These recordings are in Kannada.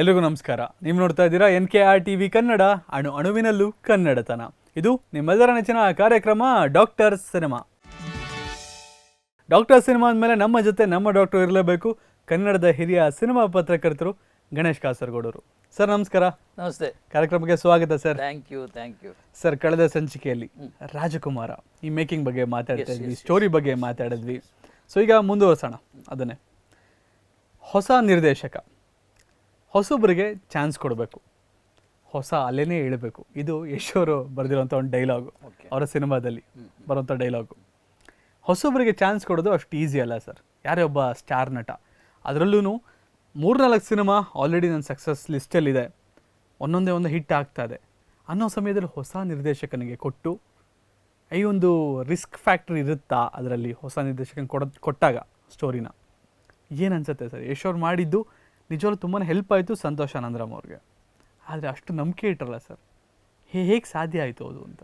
ಎಲ್ರಿಗೂ ನಮಸ್ಕಾರ. ನೀವು ನೋಡ್ತಾ ಇದ್ದೀರಾ N K R T V Kannada ಅಣು ಅಣುವಿನಲ್ಲೂ ಕನ್ನಡತನ. ಇದು ನಿಮ್ಮೆಲ್ಲರ ನೆಚ್ಚಿನ ಕಾರ್ಯಕ್ರಮ ಡಾಕ್ಟರ್ ಸಿನಿಮಾ. ಡಾಕ್ಟರ್ ಸಿನಿಮಾ ಅಂದಮೇಲೆ ನಮ್ಮ ಜೊತೆ ನಮ್ಮ ಡಾಕ್ಟರ್ ಇರಲೇಬೇಕು. ಕನ್ನಡದ ಹಿರಿಯ ಸಿನಿಮಾ ಪತ್ರಕರ್ತರು ಗಣೇಶ್ ಕಾಸರಗೋಡರು. ಸರ್ ನಮಸ್ಕಾರ. ನಮಸ್ತೆ. ಕಾರ್ಯಕ್ರಮಕ್ಕೆ ಸ್ವಾಗತ sir. Thank you thank you sir ಕಳೆದ ಸಂಚಿಕೆಯಲ್ಲಿ ರಾಜಕುಮಾರ ಈ ಮೇಕಿಂಗ್ ಬಗ್ಗೆ ಮಾತಾಡ್ತಾ ಇದ್ವಿ ಸ್ಟೋರಿ ಬಗ್ಗೆ ಮಾತಾಡಿದ್ವಿ. ಸೊ ಈಗ ಮುಂದುವರ್ಸೋಣ ಅದನ್ನೇ. ಹೊಸ ನಿರ್ದೇಶಕ. ಹೊಸೊಬ್ಬರಿಗೆ ಚಾನ್ಸ್ ಕೊಡಬೇಕು. ಹೊಸ ಅಲೆನೇ ಇಳಬೇಕು. ಇದು ಯಶ್ ಅವರು ಬರೆದಿರುವಂಥ ಒಂದು ಡೈಲಾಗು. ಅವರ ಸಿನಿಮಾದಲ್ಲಿ ಬರುವಂಥ ಡೈಲಾಗು. ಹೊಸೊಬ್ಬರಿಗೆ ಚಾನ್ಸ್ ಕೊಡೋದು ಅಷ್ಟು ಈಸಿ ಅಲ್ಲ ಸರ್. ಯಾರೇ ಒಬ್ಬ ಸ್ಟಾರ್ ನಟ. ಅದರಲ್ಲೂ ಮೂರ್ನಾಲ್ಕು ಸಿನಿಮಾ ಆಲ್ರೆಡಿ ನನ್ನ ಸಕ್ಸಸ್ ಲಿಸ್ಟಲ್ಲಿದೆ ಒಂದೊಂದೇ ಒಂದು ಹಿಟ್ ಆಗ್ತಾ ಇದೆ. ಅನ್ನೋ ಸಮಯದಲ್ಲಿ ಹೊಸ ನಿರ್ದೇಶಕನಿಗೆ ಕೊಟ್ಟು ಈ ಒಂದು ರಿಸ್ಕ್ ಫ್ಯಾಕ್ಟ್ರಿ ಇರುತ್ತಾ ಅದರಲ್ಲಿ ಹೊಸ ನಿರ್ದೇಶಕನ ಕೊಡ ಕೊಟ್ಟಾಗ ಸ್ಟೋರಿನ ಏನು ಅನ್ಸುತ್ತೆ ಸರ್? ಯಶ್ ಅವ್ರು ಮಾಡಿದ್ದು ನಿಜವಾಗ್ಲೂ ತುಂಬಾ ಹೆಲ್ಪ್ ಆಯಿತು ಸಂತೋಷ ಆನಂದರಾಮ್ ಅವ್ರಿಗೆ. ಆದರೆ ಅಷ್ಟು ನಂಬಿಕೆ ಇಟ್ಟರಲ್ಲ ಸರ್. ಹೇಗೆ ಸಾಧ್ಯ ಆಯಿತು ಅದು ಅಂತ?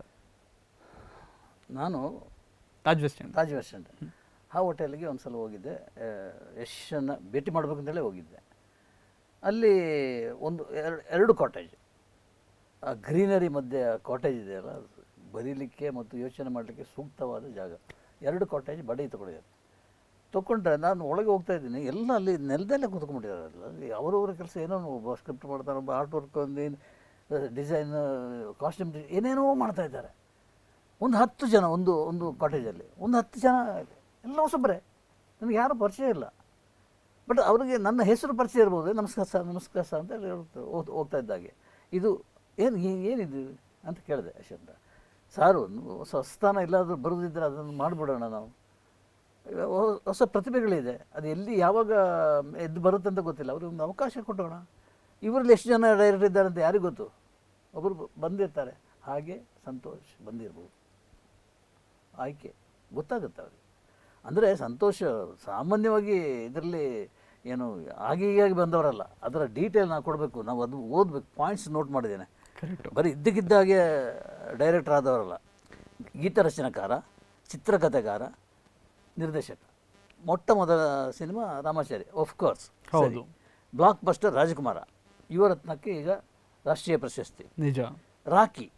ನಾನು Taj West End Taj West End ಆ ಹೋಟೆಲ್ಗೆ ಒಂದು ಸಲ ಹೋಗಿದ್ದೆ ಯಶನ್ನು ಭೇಟಿ ಮಾಡ್ಬೇಕಂತೇಳಿ ಹೋಗಿದ್ದೆ. ಅಲ್ಲಿ ಒಂದು ಎರಡು ಎರಡು ಕಾಟೇಜ್ ಆ ಗ್ರೀನರಿ ಮಧ್ಯೆ ಕಾಟೇಜ್ ಇದೆಯಲ್ಲ ಬರೀಲಿಕ್ಕೆ ಮತ್ತು ಯೋಚನೆ ಮಾಡಲಿಕ್ಕೆ ಸೂಕ್ತವಾದ ಜಾಗ. ಎರಡು ಕಾಟೇಜ್ ಬಡಿ ತಗೊಂಡಿದ್ದಾರೆ. ತೊಗೊಂಡ್ರೆ ನಾನು ಒಳಗೆ ಹೋಗ್ತಾ ಇದ್ದೀನಿ. ಎಲ್ಲ ಅಲ್ಲಿ ನೆಲದಲ್ಲೇ ಕೂತ್ಕೊಂಡ್ಬಿಟ್ಟಿದ್ದಾರೆ ಅಲ್ಲಿ. ಅವರವರ ಕೆಲಸ ಏನೋ ಒಬ್ಬ ಸ್ಕ್ರಿಪ್ಟ್ ಮಾಡ್ತಾರೆ ಒಬ್ಬ ಆರ್ಟ್ ವರ್ಕ್ ಒಂದು ಡಿಸೈನ್ ಕಾಸ್ಟ್ಯೂಮ್ ಏನೇನೋ ಮಾಡ್ತಾ ಇದ್ದಾರೆ. ಒಂದು ಹತ್ತು ಜನ, ಒಂದು ಒಂದು ಕಾಟೇಜಲ್ಲಿ ಒಂದು ಹತ್ತು ಜನ ಎಲ್ಲ ಹೊಸಬ್ರೆ. ನನಗೆ ಯಾರು ಪರಿಚಯ ಇಲ್ಲ. ಬಟ್ ಅವರಿಗೆ ನನ್ನ ಹೆಸರು ಪರಿಚಯ ಇರ್ಬೋದು. ನಮಸ್ಕಾರ ಸರ್ ನಮಸ್ಕಾರ ಸರ್ ಅಂತ ಹೇಳಿ ಹೋಗ್ತಾ ಇದ್ದಾಗೆ ಇದು ಏನು ಏನಿದು ಅಂತ ಕೇಳಿದೆ ಯಶವಂತ. ಸಾರು, ಹೊಸ ಸ್ಥಾನ ಎಲ್ಲಾದರೂ ಬರೋದಿದ್ದರೆ ಅದನ್ನು ಮಾಡಿಬಿಡೋಣ ನಾವು. ಹೊಸ ಪ್ರತಿಭೆಗಳಿದೆ. ಅದು ಎಲ್ಲಿ ಯಾವಾಗ ಎದ್ದು ಬರುತ್ತೆ ಅಂತ ಗೊತ್ತಿಲ್ಲ. ಅವ್ರಿಗೆ ಒಂದು ಅವಕಾಶ ಕೊಟ್ಟೋಣ. ಇವರಲ್ಲಿ ಎಷ್ಟು ಜನ ಡೈರೆಕ್ಟರ್ ಇದ್ದಾರೆ ಅಂತ ಯಾರಿಗೂ ಗೊತ್ತು. ಒಬ್ಬರು ಬಂದಿರ್ತಾರೆ. ಹಾಗೆ ಸಂತೋಷ್ ಬಂದಿರ್ಬೋದು. ಆಯ್ಕೆ ಗೊತ್ತಾಗುತ್ತೆ ಅವ್ರಿಗೆ. ಅಂದರೆ ಸಂತೋಷ ಸಾಮಾನ್ಯವಾಗಿ ಇದರಲ್ಲಿ ಏನು ಆಗಿ ಹೀಗಾಗಿ ಬಂದವರಲ್ಲ. ಅದರ ಡೀಟೇಲ್ ನಾವು ಕೊಡಬೇಕು. ನಾವು ಅದು ಓದಬೇಕು. ಪಾಯಿಂಟ್ಸ್ ನೋಟ್ ಮಾಡಿದ್ದೇನೆ. ಬರೀ ಇದ್ದಕ್ಕಿದ್ದಾಗೆ ಡೈರೆಕ್ಟರ್ ಆದವರಲ್ಲ. ಗೀತರಚನಕಾರ ಚಿತ್ರಕಥೆಗಾರ ನಿರ್ದೇಶಕ. ಮೊಟ್ಟ ಮೊದಲ ಸಿನಿಮಾ ರಾಮಾಚಾರಿ ಆಫ್ ಕೋರ್ಸ್ ಹೌದು. Blockbuster Rajakumara. ಯುವರತ್ನಕ್ಕೆ ಈಗ ರಾಷ್ಟ್ರೀಯ ಪ್ರಶಸ್ತಿ. ನಿಜ. ರಾಕಿ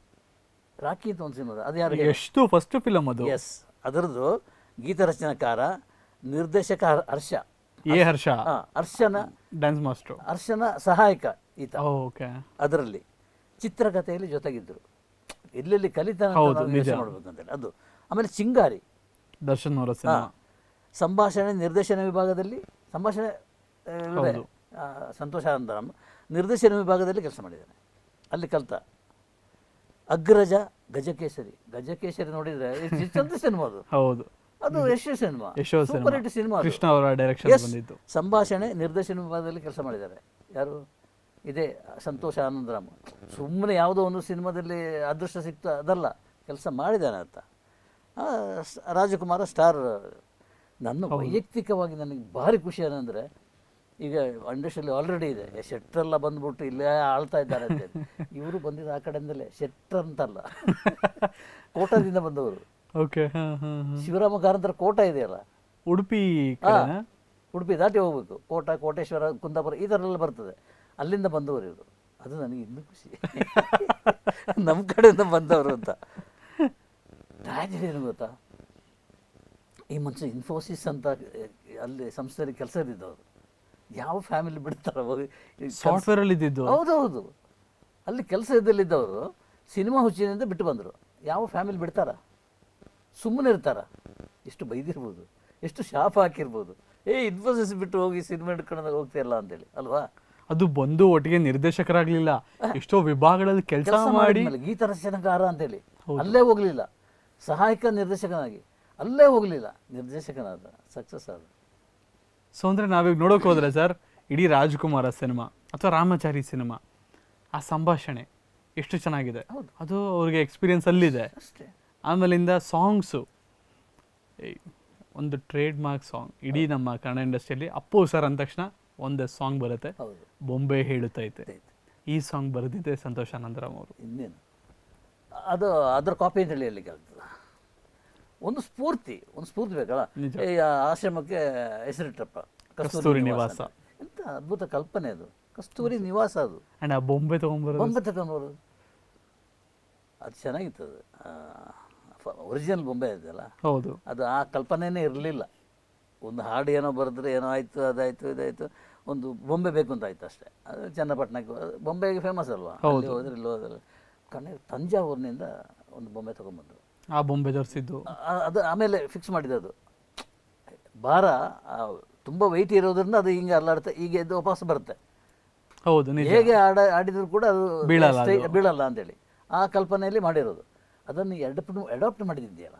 ರಾಕಿ ಅಂತ ಒಂದು ಸಿನಿಮಾ ಅದು ಯಾರು ಎಷ್ಟು ಫಸ್ಟ್ ಫಿಲಮ್ ಅದು? ಎಸ್ ಅದರದ್ದು ಗೀತರಚನಕಾರ ನಿರ್ದೇಶಕ ಹರ್ಷ. ಎ ಹರ್ಷ. ಹರ್ಷನ ಡ್ಯಾನ್ಸ್ ಮಾಸ್ಟರ್ ಹರ್ಷನ ಸಹಾಯಕ ಈತ. ಓಕೆ. ಅದರಲ್ಲಿ ಚಿತ್ರಕಥೆಯಲ್ಲಿ ಜೊತೆಗಿದ್ದರು ಎಲ್ಲೆಲ್ಲಿ ಕಲಿತ ಅದು. ಆಮೇಲೆ ಚಿಂಗಾರಿ. ದರ್ಶನ್ ಅವರ ಸಿನಿಮಾ. ಸಂಭಾಷಣೆ ನಿರ್ದೇಶನ ವಿಭಾಗದಲ್ಲಿ ಸಂಭಾಷಣೆ ಆ, ಇವ್ರೇ, ಹೌದು. ಆ, ಸಂತೋಷ ಅಂದರಮ್ಮ ನಿರ್ದೇಶನ ವಿಭಾಗದಲ್ಲಿ ಕೆಲಸ ಮಾಡಿದ್ದಾನೆ ಅಲ್ಲಿ ಕಲ್ತ. ಅಗ್ರಜ ಗಜಕೇಸರಿ. ಗಜಕೇಸರಿ ನೋಡಿದ್ರೆ ಚಂದ ಸಿನಿಮಾ ಅದು. ಹೌದು. ಅದು Yasho cinema. Yasho super hit cinema ಅದು. ಕೃಷ್ಣ ಅವರ ಡೈರೆಕ್ಷನ್ Yes, ಬಂದಿತ್ತು ಸಂಭಾಷಣೆ ನಿರ್ದೇಶನ ವಿಭಾಗದಲ್ಲಿ ಕೆಲಸ ಮಾಡಿದ್ದಾರೆ. ಯಾರು? ಇದೇ ಸಂತೋಷ ಆನಂದರಾಮ್. ಸುಮ್ಮನೆ ಯಾವುದೋ ಒಂದು ಸಿನಿಮಾದಲ್ಲಿ ಅದೃಷ್ಟ ಸಿಕ್ತು ಅದಲ್ಲ. ಕೆಲಸ ಮಾಡಿದ್ದಾನೆ ಅಂತ. ರಾಜಕುಮಾರ ಸ್ಟಾರ್. ನನ್ನ ವೈಯಕ್ತಿಕವಾಗಿ ನನಗೆ ಭಾರಿ ಖುಷಿ ಏನಂದರೆ ಈಗ ಇಂಡಸ್ಟ್ರಿಯಲ್ಲಿ ಆಲ್ರೆಡಿ ಇದೆ. ಶೆಟ್ರೆಲ್ಲ ಬಂದ್ಬಿಟ್ಟು ಇಲ್ಲೇ ಆಳ್ತಾ ಇದ್ದಾರೆ ಅಂತ ಇವರು ಬಂದಿದ್ದು ಆ ಕಡೆಯಿಂದಲೇ ಶೆಟ್ರ್ ಅಂತಲ್ಲ. ಕೋಟದಿಂದ ಬಂದವರು. ಓಕೆ ಶಿವರಾಮ ಕಾರಂತರ ಕೋಟ ಇದೆಯಲ್ಲ? ಉಡುಪಿ? ಉಡುಪಿ ದಾಟಿ ಹೋಗ್ಬೇಕು. ಕೋಟ ಕೋಟೇಶ್ವರ ಕುಂದಾಪುರ ಈ ಥರ ಎಲ್ಲ ಬರ್ತದೆ. ಅಲ್ಲಿಂದ ಬಂದವರು ಇವರು. ಅದು ನನಗೆ ಇನ್ನೂ ಖುಷಿ. ನಮ್ಮ ಕಡೆಯಿಂದ ಬಂದವರು ಅಂತ. ಟ್ರಾಜಿಡಿ ಏನು ಗೊತ್ತಾ? ಈ ಮನುಷ್ಯ ಇನ್ಫೋಸಿಸ್ ಅಂತ ಅಲ್ಲಿ ಸಂಸ್ಥೆಯಲ್ಲಿ ಕೆಲಸ ಇದ್ದಿದ್ದವರು ಯಾವ ಫ್ಯಾಮಿಲಿ ಬಿಡ್ತಾರ ಸಾಫ್ಟ್ವೇರ್ ಅಲ್ಲಿ ಇದ್ದಿದ್ದು ಹೌದೌದು. ಅಲ್ಲಿ ಕೆಲಸ ಇದ್ದಲ್ಲಿದ್ದವರು ಸಿನಿಮಾ ಹುಚ್ಚಿನಿಂದ ಬಿಟ್ಟು ಬಂದರು. ಯಾವ ಫ್ಯಾಮಿಲಿ ಬಿಡ್ತಾರ? ಸುಮ್ಮನೆ ಇರ್ತಾರ. ಎಷ್ಟು ಬೈದಿರ್ಬೋದು. ಎಷ್ಟು ಶಾಪ್ ಹಾಕಿರ್ಬೋದು. ಏ ಇನ್ಫೋಸಿಸ್ ಬಿಟ್ಟು ಹೋಗಿ ಸಿನಿಮಾ ಹಿಡ್ಕೊಂಡು ಹೋಗ್ತಿರಲ್ಲ ಅಂತೇಳಿ ಅಲ್ವಾ? ಅದು ಬಂದು ಒಟ್ಟಿಗೆ ನಿರ್ದೇಶಕರಾಗ್ಲಿಲ್ಲ. ಎಷ್ಟೋ ವಿಭಾಗಗಳಲ್ಲಿ ಕೆಲಸ ಮಾಡಿ. ಗೀತ ರಚನಕಾರ ಅಂತೇಳಿ. ಅಲ್ಲೇ ಹೋಗಲಿಲ್ಲ. ಸಹಾಯಕ ನಿರ್ದೇಶಕನಾಗಿ. ಅಲ್ಲೇ ಹೋಗಲಿಲ್ಲ. ನಿರ್ದೇಶಕನಾದ ಸಕ್ಸಸ್ ಆದ. ಸೊ ಅಂದರೆ ನಾವೀಗ ನೋಡೋಕೆ ಹೋದ್ರೆ ಸರ್ ಇಡೀ ರಾಜ್ಕುಮಾರ ಸಿನಿಮಾ ಅಥವಾ ರಾಮಚಾರಿ ಸಿನಿಮಾ ಆ ಸಂಭಾಷಣೆ ಎಷ್ಟು ಚೆನ್ನಾಗಿದೆ. ಹೌದು. ಅದು ಅವ್ರಿಗೆ ಎಕ್ಸ್ಪೀರಿಯನ್ಸ್ ಅಲ್ಲಿದೆ. ಅಷ್ಟೇ. ಆಮೇಲಿಂದ ಸಾಂಗ್ಸು. ಒಂದು ಟ್ರೇಡ್ ಮಾರ್ಕ್ ಸಾಂಗ್ ಇಡೀ ನಮ್ಮ ಕನ್ನಡ ಇಂಡಸ್ಟ್ರಿಯಲ್ಲಿ ಅಪ್ಪು ಸರ್ ಅಂದ ತಕ್ಷಣ ಒಂದು ಸಾಂಗ್ ಬರುತ್ತೆ. ಬೊಂಬೆ ಹೇಳುತ್ತೈತೆ ಈ ಸಾಂಗ್ ಬರೆದಿದ್ದೆ ಸಂತೋಷ್ ಆನಂದರಾಮ್ ಅವರು. ಇನ್ನೇನು? ಅದು ಅದರ ಕಾಪಿ ಅಂತ ಹೇಳಿ ಒಂದು ಸ್ಫೂರ್ತಿ ಒಂದು ಸ್ಫೂರ್ತಿ ಬೇಕಲ್ಲ? ಈ ಆಶ್ರಮಕ್ಕೆ ಹೆಸರಿಟ್ಟಪ್ಪ. ಕಸ್ತೂರಿ ನಿವಾಸ. ಎಂತ ಅದ್ಭುತ ಕಲ್ಪನೆ ಅದು. ಕಸ್ತೂರಿ ನಿವಾಸ ಅದು. ಬೊಂಬೆ ತಗೊಂಡ್ಬರೋದು ಬೊಂಬೆ ತಗೊಂಡ್ಬರೋದು ಅದು ಚೆನ್ನಾಗಿತ್ತು ಅದು. ಒರಿಜಿನಲ್ ಬೊಂಬೆ ಇದೆಯಲ್ಲ ಹೌದು. ಅದು ಆ ಕಲ್ಪನೆನೇ ಇರಲಿಲ್ಲ. ಒಂದು ಹಾಡು ಏನೋ ಬರೆದ್ರೆ ಏನೋ ಆಯಿತು ಅದಾಯಿತು ಇದಾಯಿತು. ಒಂದು ಬೊಂಬೆ ಬೇಕು ಅಂತ ಆಯ್ತು ಅಷ್ಟೇ. ಅದು ಚನ್ನಪಟ್ಟಣಕ್ಕೆ ಬೊಂಬೆಗೆ ಫೇಮಸ್ ಅಲ್ವಾ? ಹೋದ್ರೆ ಇಲ್ಲಿ ಹೋದ್ರೆ. ಕಣ್ಣೆ ತಂಜಾವೂರಿನಿಂದ ಒಂದು ಬೊಂಬೆ ತೊಗೊಂಬಂದರು. ಆ ಬೊಂಬೆ ಧರಿಸಿದ್ದು ಅದು ಆಮೇಲೆ ಫಿಕ್ಸ್ ಮಾಡಿದ್ದು ಅದು. ಭಾರ ತುಂಬ ವೆಯ್ಟ್ ಇರೋದ್ರಿಂದ ಅದು ಹಿಂಗೆ ಅಲ್ಲಾಡುತ್ತೆ ಈಗ ಎದ್ದು ವಾಪಸ್ ಬರುತ್ತೆ. ಹೌದು ಹೇಗೆ ಆಡ ಆಡಿದ್ರು ಕೂಡ ಅದು ಬೀಳಲ್ಲ ಬೀಳಲ್ಲ ಅಂತೇಳಿ. ಆ ಕಲ್ಪನೆಯಲ್ಲಿ ಮಾಡಿರೋದು. ಅದನ್ನು ಎಡಪ್ಟ್ ಅಡಾಪ್ಟ್ ಮಾಡಿದ್ಯಲ್ಲ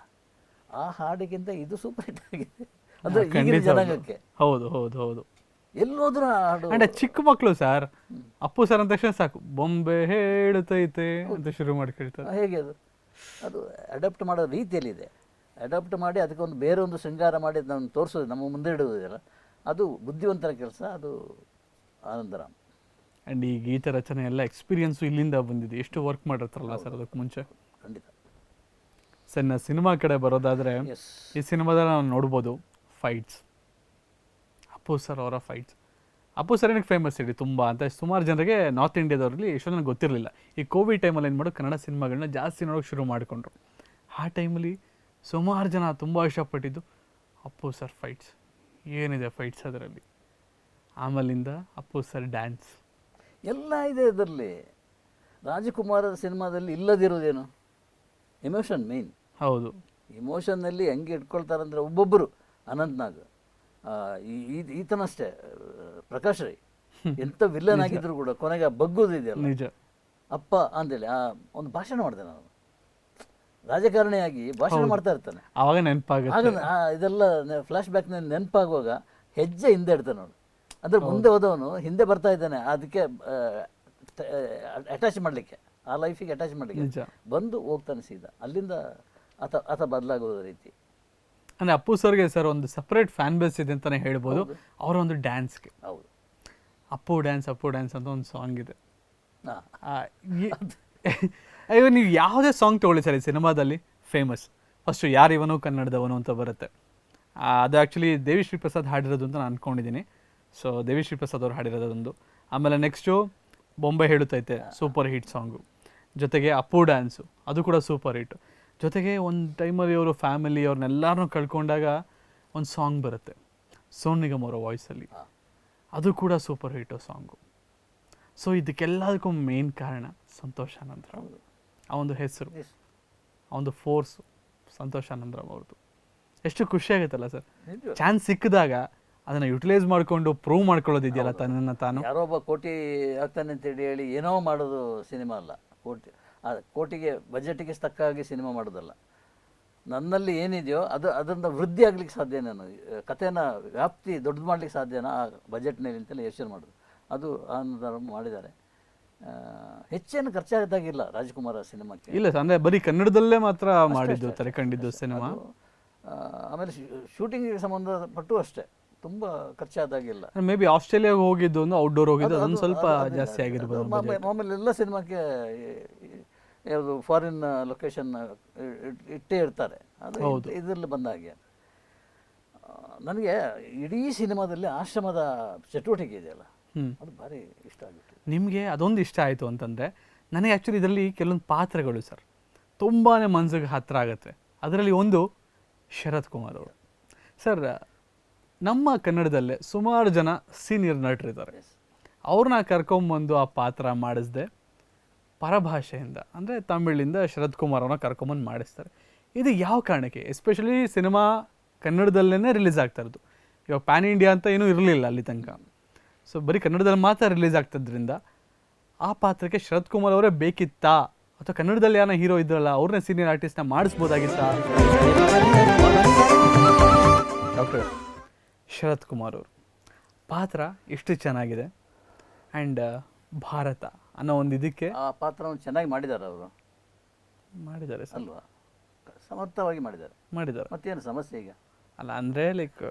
ಆ ಹಾಡಿಗಿಂತ ಇದು ಸೂಪರ್ ಹಿಟ್ ಆಗಿದೆ. ಅದು ಈಗಿನ ಜನಾಂಗಕ್ಕೆ. ಹೌದು ಹೌದು ಹೌದು. ಎಲ್ಲೋದ್ರೂ ಹಾಡು ಅಂಡ್ ಚಿಕ್ಕ ಮಕ್ಕಳು ಸರ್ ಅಪ್ಪು ಸರ್ ಅಂದ ತಕ್ಷಣ ಸಾಕು ಬೊಂಬೆ ಹೇಳುತ್ತೈತೆ ಅಂತ ಶುರು ಮಾಡಿ ಕೇಳ್ತಾರೆ. ಹೇಗೆ ಅದು? ಅದು ಅಡಾಪ್ಟ್ ಮಾಡೋ ರೀತಿಯಲ್ಲಿದೆ. ಅಡಾಪ್ಟ್ ಮಾಡಿ ಅದಕ್ಕೆ ಒಂದು ಬೇರೆ ಒಂದು ಶೃಂಗಾರ ಮಾಡಿ ಅದನ್ನು ತೋರಿಸೋದು ನಮ್ಮ ಮುಂದೆ ಇಡುವುದಿಲ್ಲ ಅದು ಬುದ್ಧಿವಂತರ ಕೆಲಸ ಅದು ಆನಂದರಾಮ್. ಆ್ಯಂಡ್ ಈ ಗೀತ ರಚನೆ ಎಲ್ಲ ಎಕ್ಸ್ಪೀರಿಯನ್ಸು ಇಲ್ಲಿಂದ ಬಂದಿದೆ. ಎಷ್ಟು ವರ್ಕ್ ಮಾಡಿರ್ತಾರಲ್ಲ ಸರ್ ಅದಕ್ಕೆ ಮುಂಚೆ? ಖಂಡಿತ. ಸರ್ ನಾ ಸಿನಿಮಾ ಕಡೆ ಬರೋದಾದರೆ ಈ ಸಿನಿಮಾದಲ್ಲಿ ನಾವು ನೋಡ್ಬೋದು ಫೈಟ್ಸ್ ಅಪ್ಪು ಸರ್ ಅವರ ಫೈಟ್ಸ್ ಅಪ್ಪು ಸರ್ ಏನಕ್ಕೆ ಫೇಮಸ್ ಇಡಿ ತುಂಬ ಅಂತ. ಸುಮಾರು ಜನರಿಗೆ ನಾರ್ತ್ ಇಂಡಿಯಾದವ್ರಲ್ಲಿ ಎಷ್ಟೊಂದು ನನಗೆ ಗೊತ್ತಿರಲಿಲ್ಲ. ಈ ಕೋವಿಡ್ ಟೈಮಲ್ಲಿ ಏನು ಮಾಡೋದು ಕನ್ನಡ ಸಿನಿಮಾಗಳನ್ನ ಜಾಸ್ತಿ ನೋಡೋಕೆ ಶುರು ಮಾಡಿಕೊಂಡ್ರು. ಆ ಟೈಮಲ್ಲಿ ಸುಮಾರು ಜನ ತುಂಬ ಇಷ್ಟಪಟ್ಟಿದ್ದು ಅಪ್ಪು ಸರ್ ಫೈಟ್ಸ್ ಏನಿದೆ ಫೈಟ್ಸ್ ಅದರಲ್ಲಿ? ಆಮೇಲಿಂದ ಅಪ್ಪು ಸರ್ ಡ್ಯಾನ್ಸ್ ಎಲ್ಲ ಇದೆ ಇದರಲ್ಲಿ ರಾಜಕುಮಾರ ಸಿನಿಮಾದಲ್ಲಿ ಇಲ್ಲದಿರೋದೇನು? ಎಮೋಷನ್ ಮೇನ್ ಹೌದು. ಇಮೋಷನ್ನಲ್ಲಿ ಹೆಂಗೆ ಇಟ್ಕೊಳ್ತಾರಂದ್ರೆ ಒಬ್ಬೊಬ್ಬರು ಅನಂತ್ನಾಗ್. ಈತನಷ್ಟೇ ಪ್ರಕಾಶ್ ರೈ. ಎಂತ ವಿಲ್ಲನ್ ಆಗಿದ್ರು ಕೂಡ ಕೊನೆಗೆ ಬಗ್ಗೋದು ಇದೆಯಲ್ಲ. ನಿಜ. ಅಪ್ಪ ಅಂತೇಳಿ ಆ ಒಂದು ಭಾಷಣ ಮಾಡಿದೆ ನಾನು. ರಾಜಕಾರಣಿಯಾಗಿ ಭಾಷಣ ಮಾಡ್ತಾ ಇರ್ತಾನೆ. ಆವಾಗ ನೆನಪಾಗುತ್ತೆ. ಆಗ ಆ ಇದೆಲ್ಲ ಫ್ಲಾಶ್ ಬ್ಯಾಕ್ ನೆನಪಾಗುವಾಗ ಹೆಜ್ಜೆ ಹಿಂದೆ ಇಡ್ತಾನೆ ಅವನು ಅಂದ್ರೆ ಮುಂದೆ ಹೋದವನು ಹಿಂದೆ ಬರ್ತಾ ಇದ್ದಾನೆ ಅದಕ್ಕೆ ಅಟ್ಯಾಚ್ ಮಾಡ್ಲಿಕ್ಕೆ ಆ ಲೈಫಿಗೆ ಅಟ್ಯಾಚ್ ಮಾಡ್ಲಿಕ್ಕೆ. ನಿಜ. ಬಂದು ಹೋಗ್ತಾನೆ ಸೀದಾ. ಅಲ್ಲಿಂದ ಆತ ಆತ ಬದಲಾಗುವ ರೀತಿ. ಅಂದರೆ ಅಪ್ಪು ಸರ್ಗೆ ಸರ್ ಒಂದು ಸಪ್ರೇಟ್ ಫ್ಯಾನ್ ಬೇಸ್ ಇದೆ ಅಂತಲೇ ಹೇಳ್ಬೋದು. ಅವರ ಒಂದು ಡ್ಯಾನ್ಸ್ಗೆ ಹೌದು. ಅಪ್ಪು ಡ್ಯಾನ್ಸ್ ಅಪ್ಪು ಡ್ಯಾನ್ಸ್ ಅಂತ ಒಂದು ಸಾಂಗ್ ಇದೆ. ಅಯ್ಯೋ ನೀವು ಯಾವುದೇ ಸಾಂಗ್ ತೊಗೊಳ್ಳಿ ಸರ್ ಈ ಸಿನಿಮಾದಲ್ಲಿ ಫೇಮಸ್ ಫಸ್ಟು ಇವನು ಕನ್ನಡದವನು ಅಂತ ಬರುತ್ತೆ. ಅದು ಆ್ಯಕ್ಚುಲಿ ದೇವಿಶ್ರೀ ಪ್ರಸಾದ್ ಹಾಡಿರೋದು ಅಂತ ನಾನು ಅಂದ್ಕೊಂಡಿದ್ದೀನಿ ಸೊ ದೇವಿಶ್ರೀ ಪ್ರಸಾದ್ ಅವ್ರು ಹಾಡಿರೋದೊಂದು. ಆಮೇಲೆ ನೆಕ್ಸ್ಟು ಬೊಂಬೆ ಹೇಳುತ್ತೈತೆ ಸೂಪರ್ ಹಿಟ್ ಸಾಂಗು ಜೊತೆಗೆ ಅಪ್ಪು ಡ್ಯಾನ್ಸು ಅದು ಕೂಡ ಸೂಪರ್ ಹಿಟ್ ಜೊತೆಗೆ ಒಂದು ಟೈಮಲ್ಲಿ ಅವರು ಫ್ಯಾಮಿಲಿ ಅವ್ರನ್ನೆಲ್ಲರನ್ನೂ ಕಳ್ಕೊಂಡಾಗ ಒಂದು ಸಾಂಗ್ ಬರುತ್ತೆ. ಸೋನು ನಿಗಮ್ ಅವರ ವಾಯ್ಸಲ್ಲಿ ಅದು ಕೂಡ ಸೂಪರ್ ಹಿಟ್ಟು ಸಾಂಗು ಸೊ ಇದಕ್ಕೆಲ್ಲದಕ್ಕೂ ಮೇನ್ ಕಾರಣ ಸಂತೋಷ್ ಆನಂದರಾಮ್ ಹೌದು ಆ ಒಂದು ಹೆಸರು. ಆ ಒಂದು ಫೋರ್ಸು ಸಂತೋಷ್ ಅವ್ರದ್ದು ಎಷ್ಟು ಖುಷಿ ಆಗುತ್ತಲ್ಲ ಸರ್. ಚಾನ್ಸ್ ಸಿಕ್ಕಿದಾಗ ಅದನ್ನು ಯುಟಿಲೈಸ್ ಮಾಡಿಕೊಂಡು ಪ್ರೂವ್ ಮಾಡ್ಕೊಳ್ಳೋದಿದೆಯಲ್ಲ ತನ್ನನ್ನು ತಾನು. ಯಾರೊಬ್ಬ ಒಬ್ಬ ಕೋಟಿ ಆಗ್ತಾನೆ ಅಂತೇಳಿ ಹೇಳಿ ಏನೋ ಮಾಡೋದು ಸಿನಿಮಾ ಅಲ್ಲ. ಕೋಟಿ. ಆ ಕೋಟಿಗೆ ಬಜೆಟಿಗೆ ತಕ್ಕಾಗಿ ಸಿನಿಮಾ ಮಾಡೋದಲ್ಲ. ನನ್ನಲ್ಲಿ ಏನಿದೆಯೋ ಅದು ಅದರಿಂದ ವೃದ್ಧಿ ಆಗ್ಲಿಕ್ಕೆ ಸಾಧ್ಯ ನಾನು ಕಥೆನ ವ್ಯಾಪ್ತಿ ದೊಡ್ಡದು ಮಾಡ್ಲಿಕ್ಕೆ ಸಾಧ್ಯನಾ? ಆ ಬಜೆಟ್ನಲ್ಲಿ ಅಂತಲೇ ಯೋಚನೆ ಮಾಡೋದು. ಅದು ಅನುದಾನ ಮಾಡಿದ್ದಾರೆ. ಹೆಚ್ಚೇನು ಖರ್ಚಾಗದಾಗಿಲ್ಲ ರಾಜ್ಕುಮಾರ್ ಸಿನಿಮಾಕ್ಕೆ. ಇಲ್ಲ ಅಂದರೆ ಬರೀ ಕನ್ನಡದಲ್ಲೇ ಮಾತ್ರ ಮಾಡಿದ್ದು ತಲೆ ಕಂಡಿದ್ದು ಸಿನಿಮಾ? ಆಮೇಲೆ ಶೂಟಿಂಗಿಗೆ ಸಂಬಂಧಪಟ್ಟು ಅಷ್ಟೇ. ತುಂಬ ಖರ್ಚಾದಾಗಿಲ್ಲ. ಮೇ ಬಿ ಆಸ್ಟ್ರೇಲಿಯಾಗೆ ಹೋಗಿದ್ದು ಒಂದು ಔಟ್ಡೋರ್ ಹೋಗಿದ್ದು ಅದೊಂದು ಸ್ವಲ್ಪ ಜಾಸ್ತಿ ಆಗಿರ್ಬೋದು ಆಮೇಲೆ ಎಲ್ಲ ಸಿನಿಮಾಕ್ಕೆ ಯಾವುದು ಫಾರಿನ್ ಲೊಕೇಶನ್ ಇಟ್ಟೇ ಇರ್ತಾರೆ. ಅದು. ಇದರಲ್ಲಿ ಬಂದಾಗೆ ನನಗೆ ಇಡೀ ಸಿನಿಮಾದಲ್ಲಿ ಆಶ್ರಮದ ಚಟುವಟಿಕೆ ಇದೆಯಲ್ಲ ಅದು ಭಾರಿ ಇಷ್ಟ ಆಗಿತ್ತು. ನಿಮಗೆ ಅದೊಂದು ಇಷ್ಟ ಆಯಿತು ಅಂತಂದರೆ ನನಗೆ ಆ್ಯಕ್ಚುಲಿ ಇದರಲ್ಲಿ ಕೆಲವೊಂದು ಪಾತ್ರಗಳು ಸರ್ ತುಂಬಾ ಮನಸ್ಸಿಗೆ ಹತ್ತಿರ ಆಗುತ್ತೆ. ಅದರಲ್ಲಿ ಒಂದು ಶರತ್ ಕುಮಾರ್ ಅವರು. ಸರ್ ನಮ್ಮ ಕನ್ನಡದಲ್ಲೇ ಸುಮಾರು ಜನ ಸೀನಿಯರ್ ನಟರಿದ್ದಾರೆ. ಅವ್ರನ್ನ ಕರ್ಕೊಂಬಂದು ಆ ಪಾತ್ರ ಮಾಡಿಸ್ದೆ. ಪರಭಾಷೆಯಿಂದ, ಅಂದರೆ ತಮಿಳಿಂದ ಶರತ್ ಕುಮಾರ್ ಅವ್ರನ್ನ ಕರ್ಕೊಂಬಂದು ಮಾಡಿಸ್ತಾರೆ. ಇದು ಯಾವ ಕಾರಣಕ್ಕೆ? ಎಸ್ಪೆಷಲಿ ಸಿನಿಮಾ ಕನ್ನಡದಲ್ಲೇ ರಿಲೀಸ್ ಆಗ್ತಾ ಇರೋದು. ಇವಾಗ ಪ್ಯಾನ್ ಇಂಡಿಯಾ ಅಂತ ಏನೂ ಇರಲಿಲ್ಲ ಅಲ್ಲಿ ತನಕ. ಸೊ ಬರೀ ಕನ್ನಡದಲ್ಲಿ ಮಾತ್ರ ರಿಲೀಸ್ ಆಗ್ತದ್ರಿಂದ ಆ ಪಾತ್ರಕ್ಕೆ ಶರತ್ ಕುಮಾರ್ ಅವರೇ ಬೇಕಿತ್ತಾ? ಅಥವಾ ಕನ್ನಡದಲ್ಲಿ ಯಾರ ಹೀರೋ ಇದ್ರಲ್ಲ, ಅವ್ರನ್ನ ಸೀನಿಯರ್ ಆರ್ಟಿಸ್ಟ್ನ ಮಾಡಿಸ್ಬೋದಾಗಿತ್ತಾ? ಡಾಕ್ಟರ್ ಶರತ್ ಕುಮಾರ್ ಅವರು. ಪಾತ್ರ ಎಷ್ಟು ಚೆನ್ನಾಗಿದೆ. ಆ್ಯಂಡ್ ಭಾರತ. ಅನ್ನೋ ಒಂದು ಇದಕ್ಕೆ ಆ ಪಾತ್ರವನ್ನು ಚೆನ್ನಾಗಿ ಮಾಡಿದ್ದಾರೆ ಅವರು. ಮಾಡಿದ್ದಾರೆ ಸರ್. ಅಲ್ವಾ? ಸಮರ್ಥವಾಗಿ ಮಾಡಿದ್ದಾರೆ. ಮಾಡಿದ್ದಾರೆ. ಮತ್ತೇನು ಸಮಸ್ಯೆ ಈಗ? ಅಲ್ಲ ಅಂದ್ರೆ ಲೈಕ್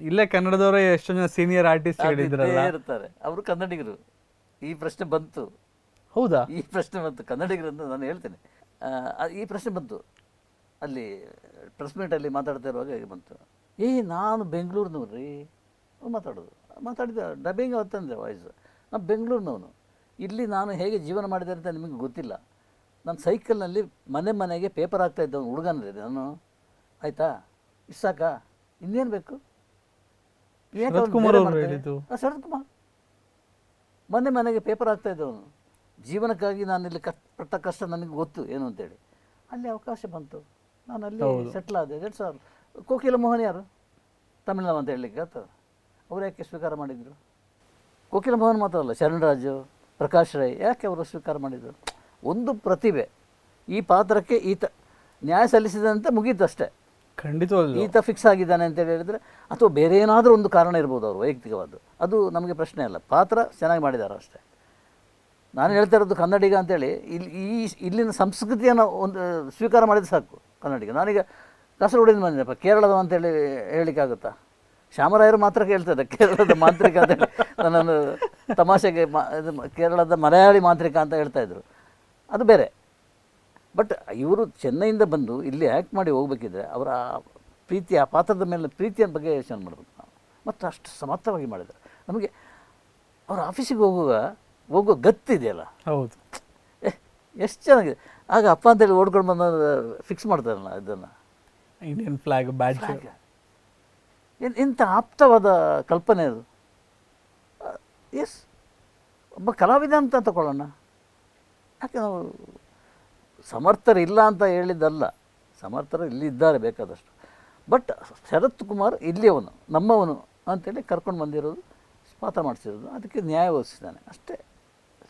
ಇಲ್ಲೇ ಕನ್ನಡದವರೇ ಎಷ್ಟೊಂದು ಜನ ಸೀನಿಯರ್ ಆರ್ಟಿಸ್ಟ್ಗಳಿದ್ರಲ್ಲ ಇದ್ದೇ ಇರ್ತಾರೆ. ಅವರು ಕನ್ನಡಿಗರು. ಈ ಪ್ರಶ್ನೆ ಬಂತು. ಹೌದಾ? ಈ ಪ್ರಶ್ನೆ ಬಂತು. ಕನ್ನಡಿಗರು ಅಂತ ನಾನು ಹೇಳ್ತೇನೆ. ಆ, ಈ ಪ್ರಶ್ನೆ ಬಂತು. ಅಲ್ಲಿ ಪ್ರೆಸ್ ಅಲ್ಲಿ ಮಾತಾಡ್ತಾ ಇರುವಾಗ ಬಂತು? ಏ ನಾನು ಬೆಂಗಳೂರಿನವ್ರು ರೀ. ಅವ್ರು ಮಾತಾಡೋದು. ಮಾತಾಡಿದ ಡಬ್ಬಿಂಗ್ ಅವತ್ತಂದೆ ವಾಯ್ಸ್ ನಾನು ಬೆಂಗಳೂರಿನವನು. ಇಲ್ಲಿ ನಾನು ಹೇಗೆ ಜೀವನ ಮಾಡಿದೆ ಅಂತ ನಿಮಗೆ ಗೊತ್ತಿಲ್ಲ. ನಾನು ಸೈಕಲ್ನಲ್ಲಿ ಮನೆ ಮನೆಗೆ ಪೇಪರ್ ಹಾಕ್ತಾ ಇದ್ದ ಹುಡುಗನಿದೆ ನಾನು. ಆಯಿತಾ? ಇಷ್ಟು ಸಾಕಾ ಇನ್ನೇನು ಬೇಕು? ಶರತ್ ಕುಮಾರ್ ಮನೆ ಮನೆಗೆ ಪೇಪರ್ ಹಾಕ್ತಾ ಇದ್ದವನು ಜೀವನಕ್ಕಾಗಿ ನಾನು ಇಲ್ಲಿ ಕಷ್ಟ ಪಟ್ಟ ಕಷ್ಟ ನನಗೆ ಗೊತ್ತು ಏನು ಅಂತೇಳಿ. ಅಲ್ಲಿ ಅವಕಾಶ ಬಂತು. ನಾನು ಅಲ್ಲಿ ಸೆಟ್ಲ್ ಆದೆ. ಎರಡು ಸಾವಿರ ಕೋಕಿಲ ಮೋಹನ್ ಯಾರು? ತಮಿಳ್ನಾಡು ಅಂತ ಹೇಳಲಿಕ್ಕೆ ಆಗ್ತದೆ ಅವ್ರು ಯಾಕೆ ಸ್ವೀಕಾರ ಮಾಡಿದ್ರು? ಕೋಕಿಲ ಮೋಹನ್ ಮಾತ್ರ ಅಲ್ಲ ಶರಣರಾಜು. ಪ್ರಕಾಶ್ ರೈ ಯಾಕೆ ಅವರು ಸ್ವೀಕಾರ ಮಾಡಿದರು? ಒಂದು ಪ್ರತಿಭೆ. ಈ ಪಾತ್ರಕ್ಕೆ ಈತ ನ್ಯಾಯ ಸಲ್ಲಿಸಿದಂತೆ ಮುಗೀತು ಅಷ್ಟೇ. ಖಂಡಿತವಾಗ್ಲು ಈತ ಫಿಕ್ಸ್ ಆಗಿದ್ದಾನೆ ಅಂತ ಹೇಳಿದರೆ ಅಥವಾ ಬೇರೆ ಏನಾದರೂ ಒಂದು ಕಾರಣ ಇರ್ಬೋದು ಅವರು ವೈಯಕ್ತಿಕವಾದ್ದು. ಅದು ನಮಗೆ ಪ್ರಶ್ನೆ ಅಲ್ಲ. ಪಾತ್ರ ಚೆನ್ನಾಗಿ ಮಾಡಿದ್ದಾರೆ ಅಷ್ಟೇ. ನಾನು ಹೇಳ್ತಾ ಇರೋದು ಕನ್ನಡಿಗ ಅಂತೇಳಿ ಇಲ್ಲಿ ಈ ಇಲ್ಲಿನ ಸಂಸ್ಕೃತಿಯನ್ನು ಒಂದು ಸ್ವೀಕಾರ ಮಾಡಿದ್ರೆ ಸಾಕು ಕನ್ನಡಿಗ. ನಾನೀಗ ಕಾಸರಗೋಡಿಂದ ಬಂದಿದ್ದೆಪ್ಪ ಕೇರಳದ ಅಂತೇಳಿ ಹೇಳಲಿಕ್ಕಾಗುತ್ತಾ ಶ್ಯಾಮರಾಯರು ಮಾತ್ರ ಕೇಳ್ತಾರೆ ಕೇರಳದ ಮಾಂತ್ರಿಕ ಅಂತ ನನ್ನನ್ನು ತಮಾಷೆಗೆ ಮಾ ಇದು ಕೇರಳದ ಮಲಯಾಳಿ ಮಾಂತ್ರಿಕ ಅಂತ ಹೇಳ್ತಾ ಇದ್ರು. ಅದು ಬೇರೆ. ಬಟ್ ಇವರು ಚೆನ್ನೈಯಿಂದ ಬಂದು ಇಲ್ಲಿ ಆ್ಯಕ್ಟ್ ಮಾಡಿ ಹೋಗ್ಬೇಕಿದ್ರೆ ಅವರ ಪ್ರೀತಿ ಆ ಪಾತ್ರದ ಮೇಲೆ ಪ್ರೀತಿಯ ಬಗ್ಗೆ ಯೋಚನೆ ಮಾಡಬೇಕು ನಾವು. ಮತ್ತು ಅಷ್ಟು ಸಮರ್ಥವಾಗಿ ಮಾಡಿದ್ದಾರೆ. ನಮಗೆ ಅವ್ರ ಆಫೀಸಿಗೆ ಹೋಗುವಾಗ ಹೋಗೋ ಗತ್ತಿದೆಯಲ್ಲ ಹೌದು. ಎಷ್ಟು ಚೆನ್ನಾಗಿದೆ. ಆಗ ಅಪ್ಪ ಅಂತೇಳಿ ಓಡ್ಕೊಂಡು ಬಂದ ಫಿಕ್ಸ್ ಮಾಡ್ತಾರಲ್ಲ ಇದನ್ನು. ಇಂಡಿಯನ್ ಫ್ಲಾಗ್ ಬ್ಯಾಡ್ಜ್ ಎನ್- ಇಂಥ ಆಪ್ತವಾದ ಕಲ್ಪನೆ ಅದು. ಎಸ್. ಒಬ್ಬ ಕಲಾವಿದ ಅಂತ ತಗೊಳ್ಳೋಣ. ಯಾಕೆ ನಾವು ಸಮರ್ಥರಿಲ್ಲ ಅಂತ ಹೇಳಿದ್ದಲ್ಲ. ಸಮರ್ಥರು ಇಲ್ಲಿ ಇದ್ದಾರೆ ಬೇಕಾದಷ್ಟು. ಬಟ್ ಶರತ್ ಕುಮಾರ್ ಇಲ್ಲಿಯವನು ನಮ್ಮವನು ಅಂತೇಳಿ ಕರ್ಕೊಂಡು ಬಂದಿರೋದು ಪಾತ್ರ ಮಾಡಿಸಿರೋದು. ಅದಕ್ಕೆ ನ್ಯಾಯ ಒದಗಿಸಿದ್ದಾನೆ. ಅಷ್ಟೇ.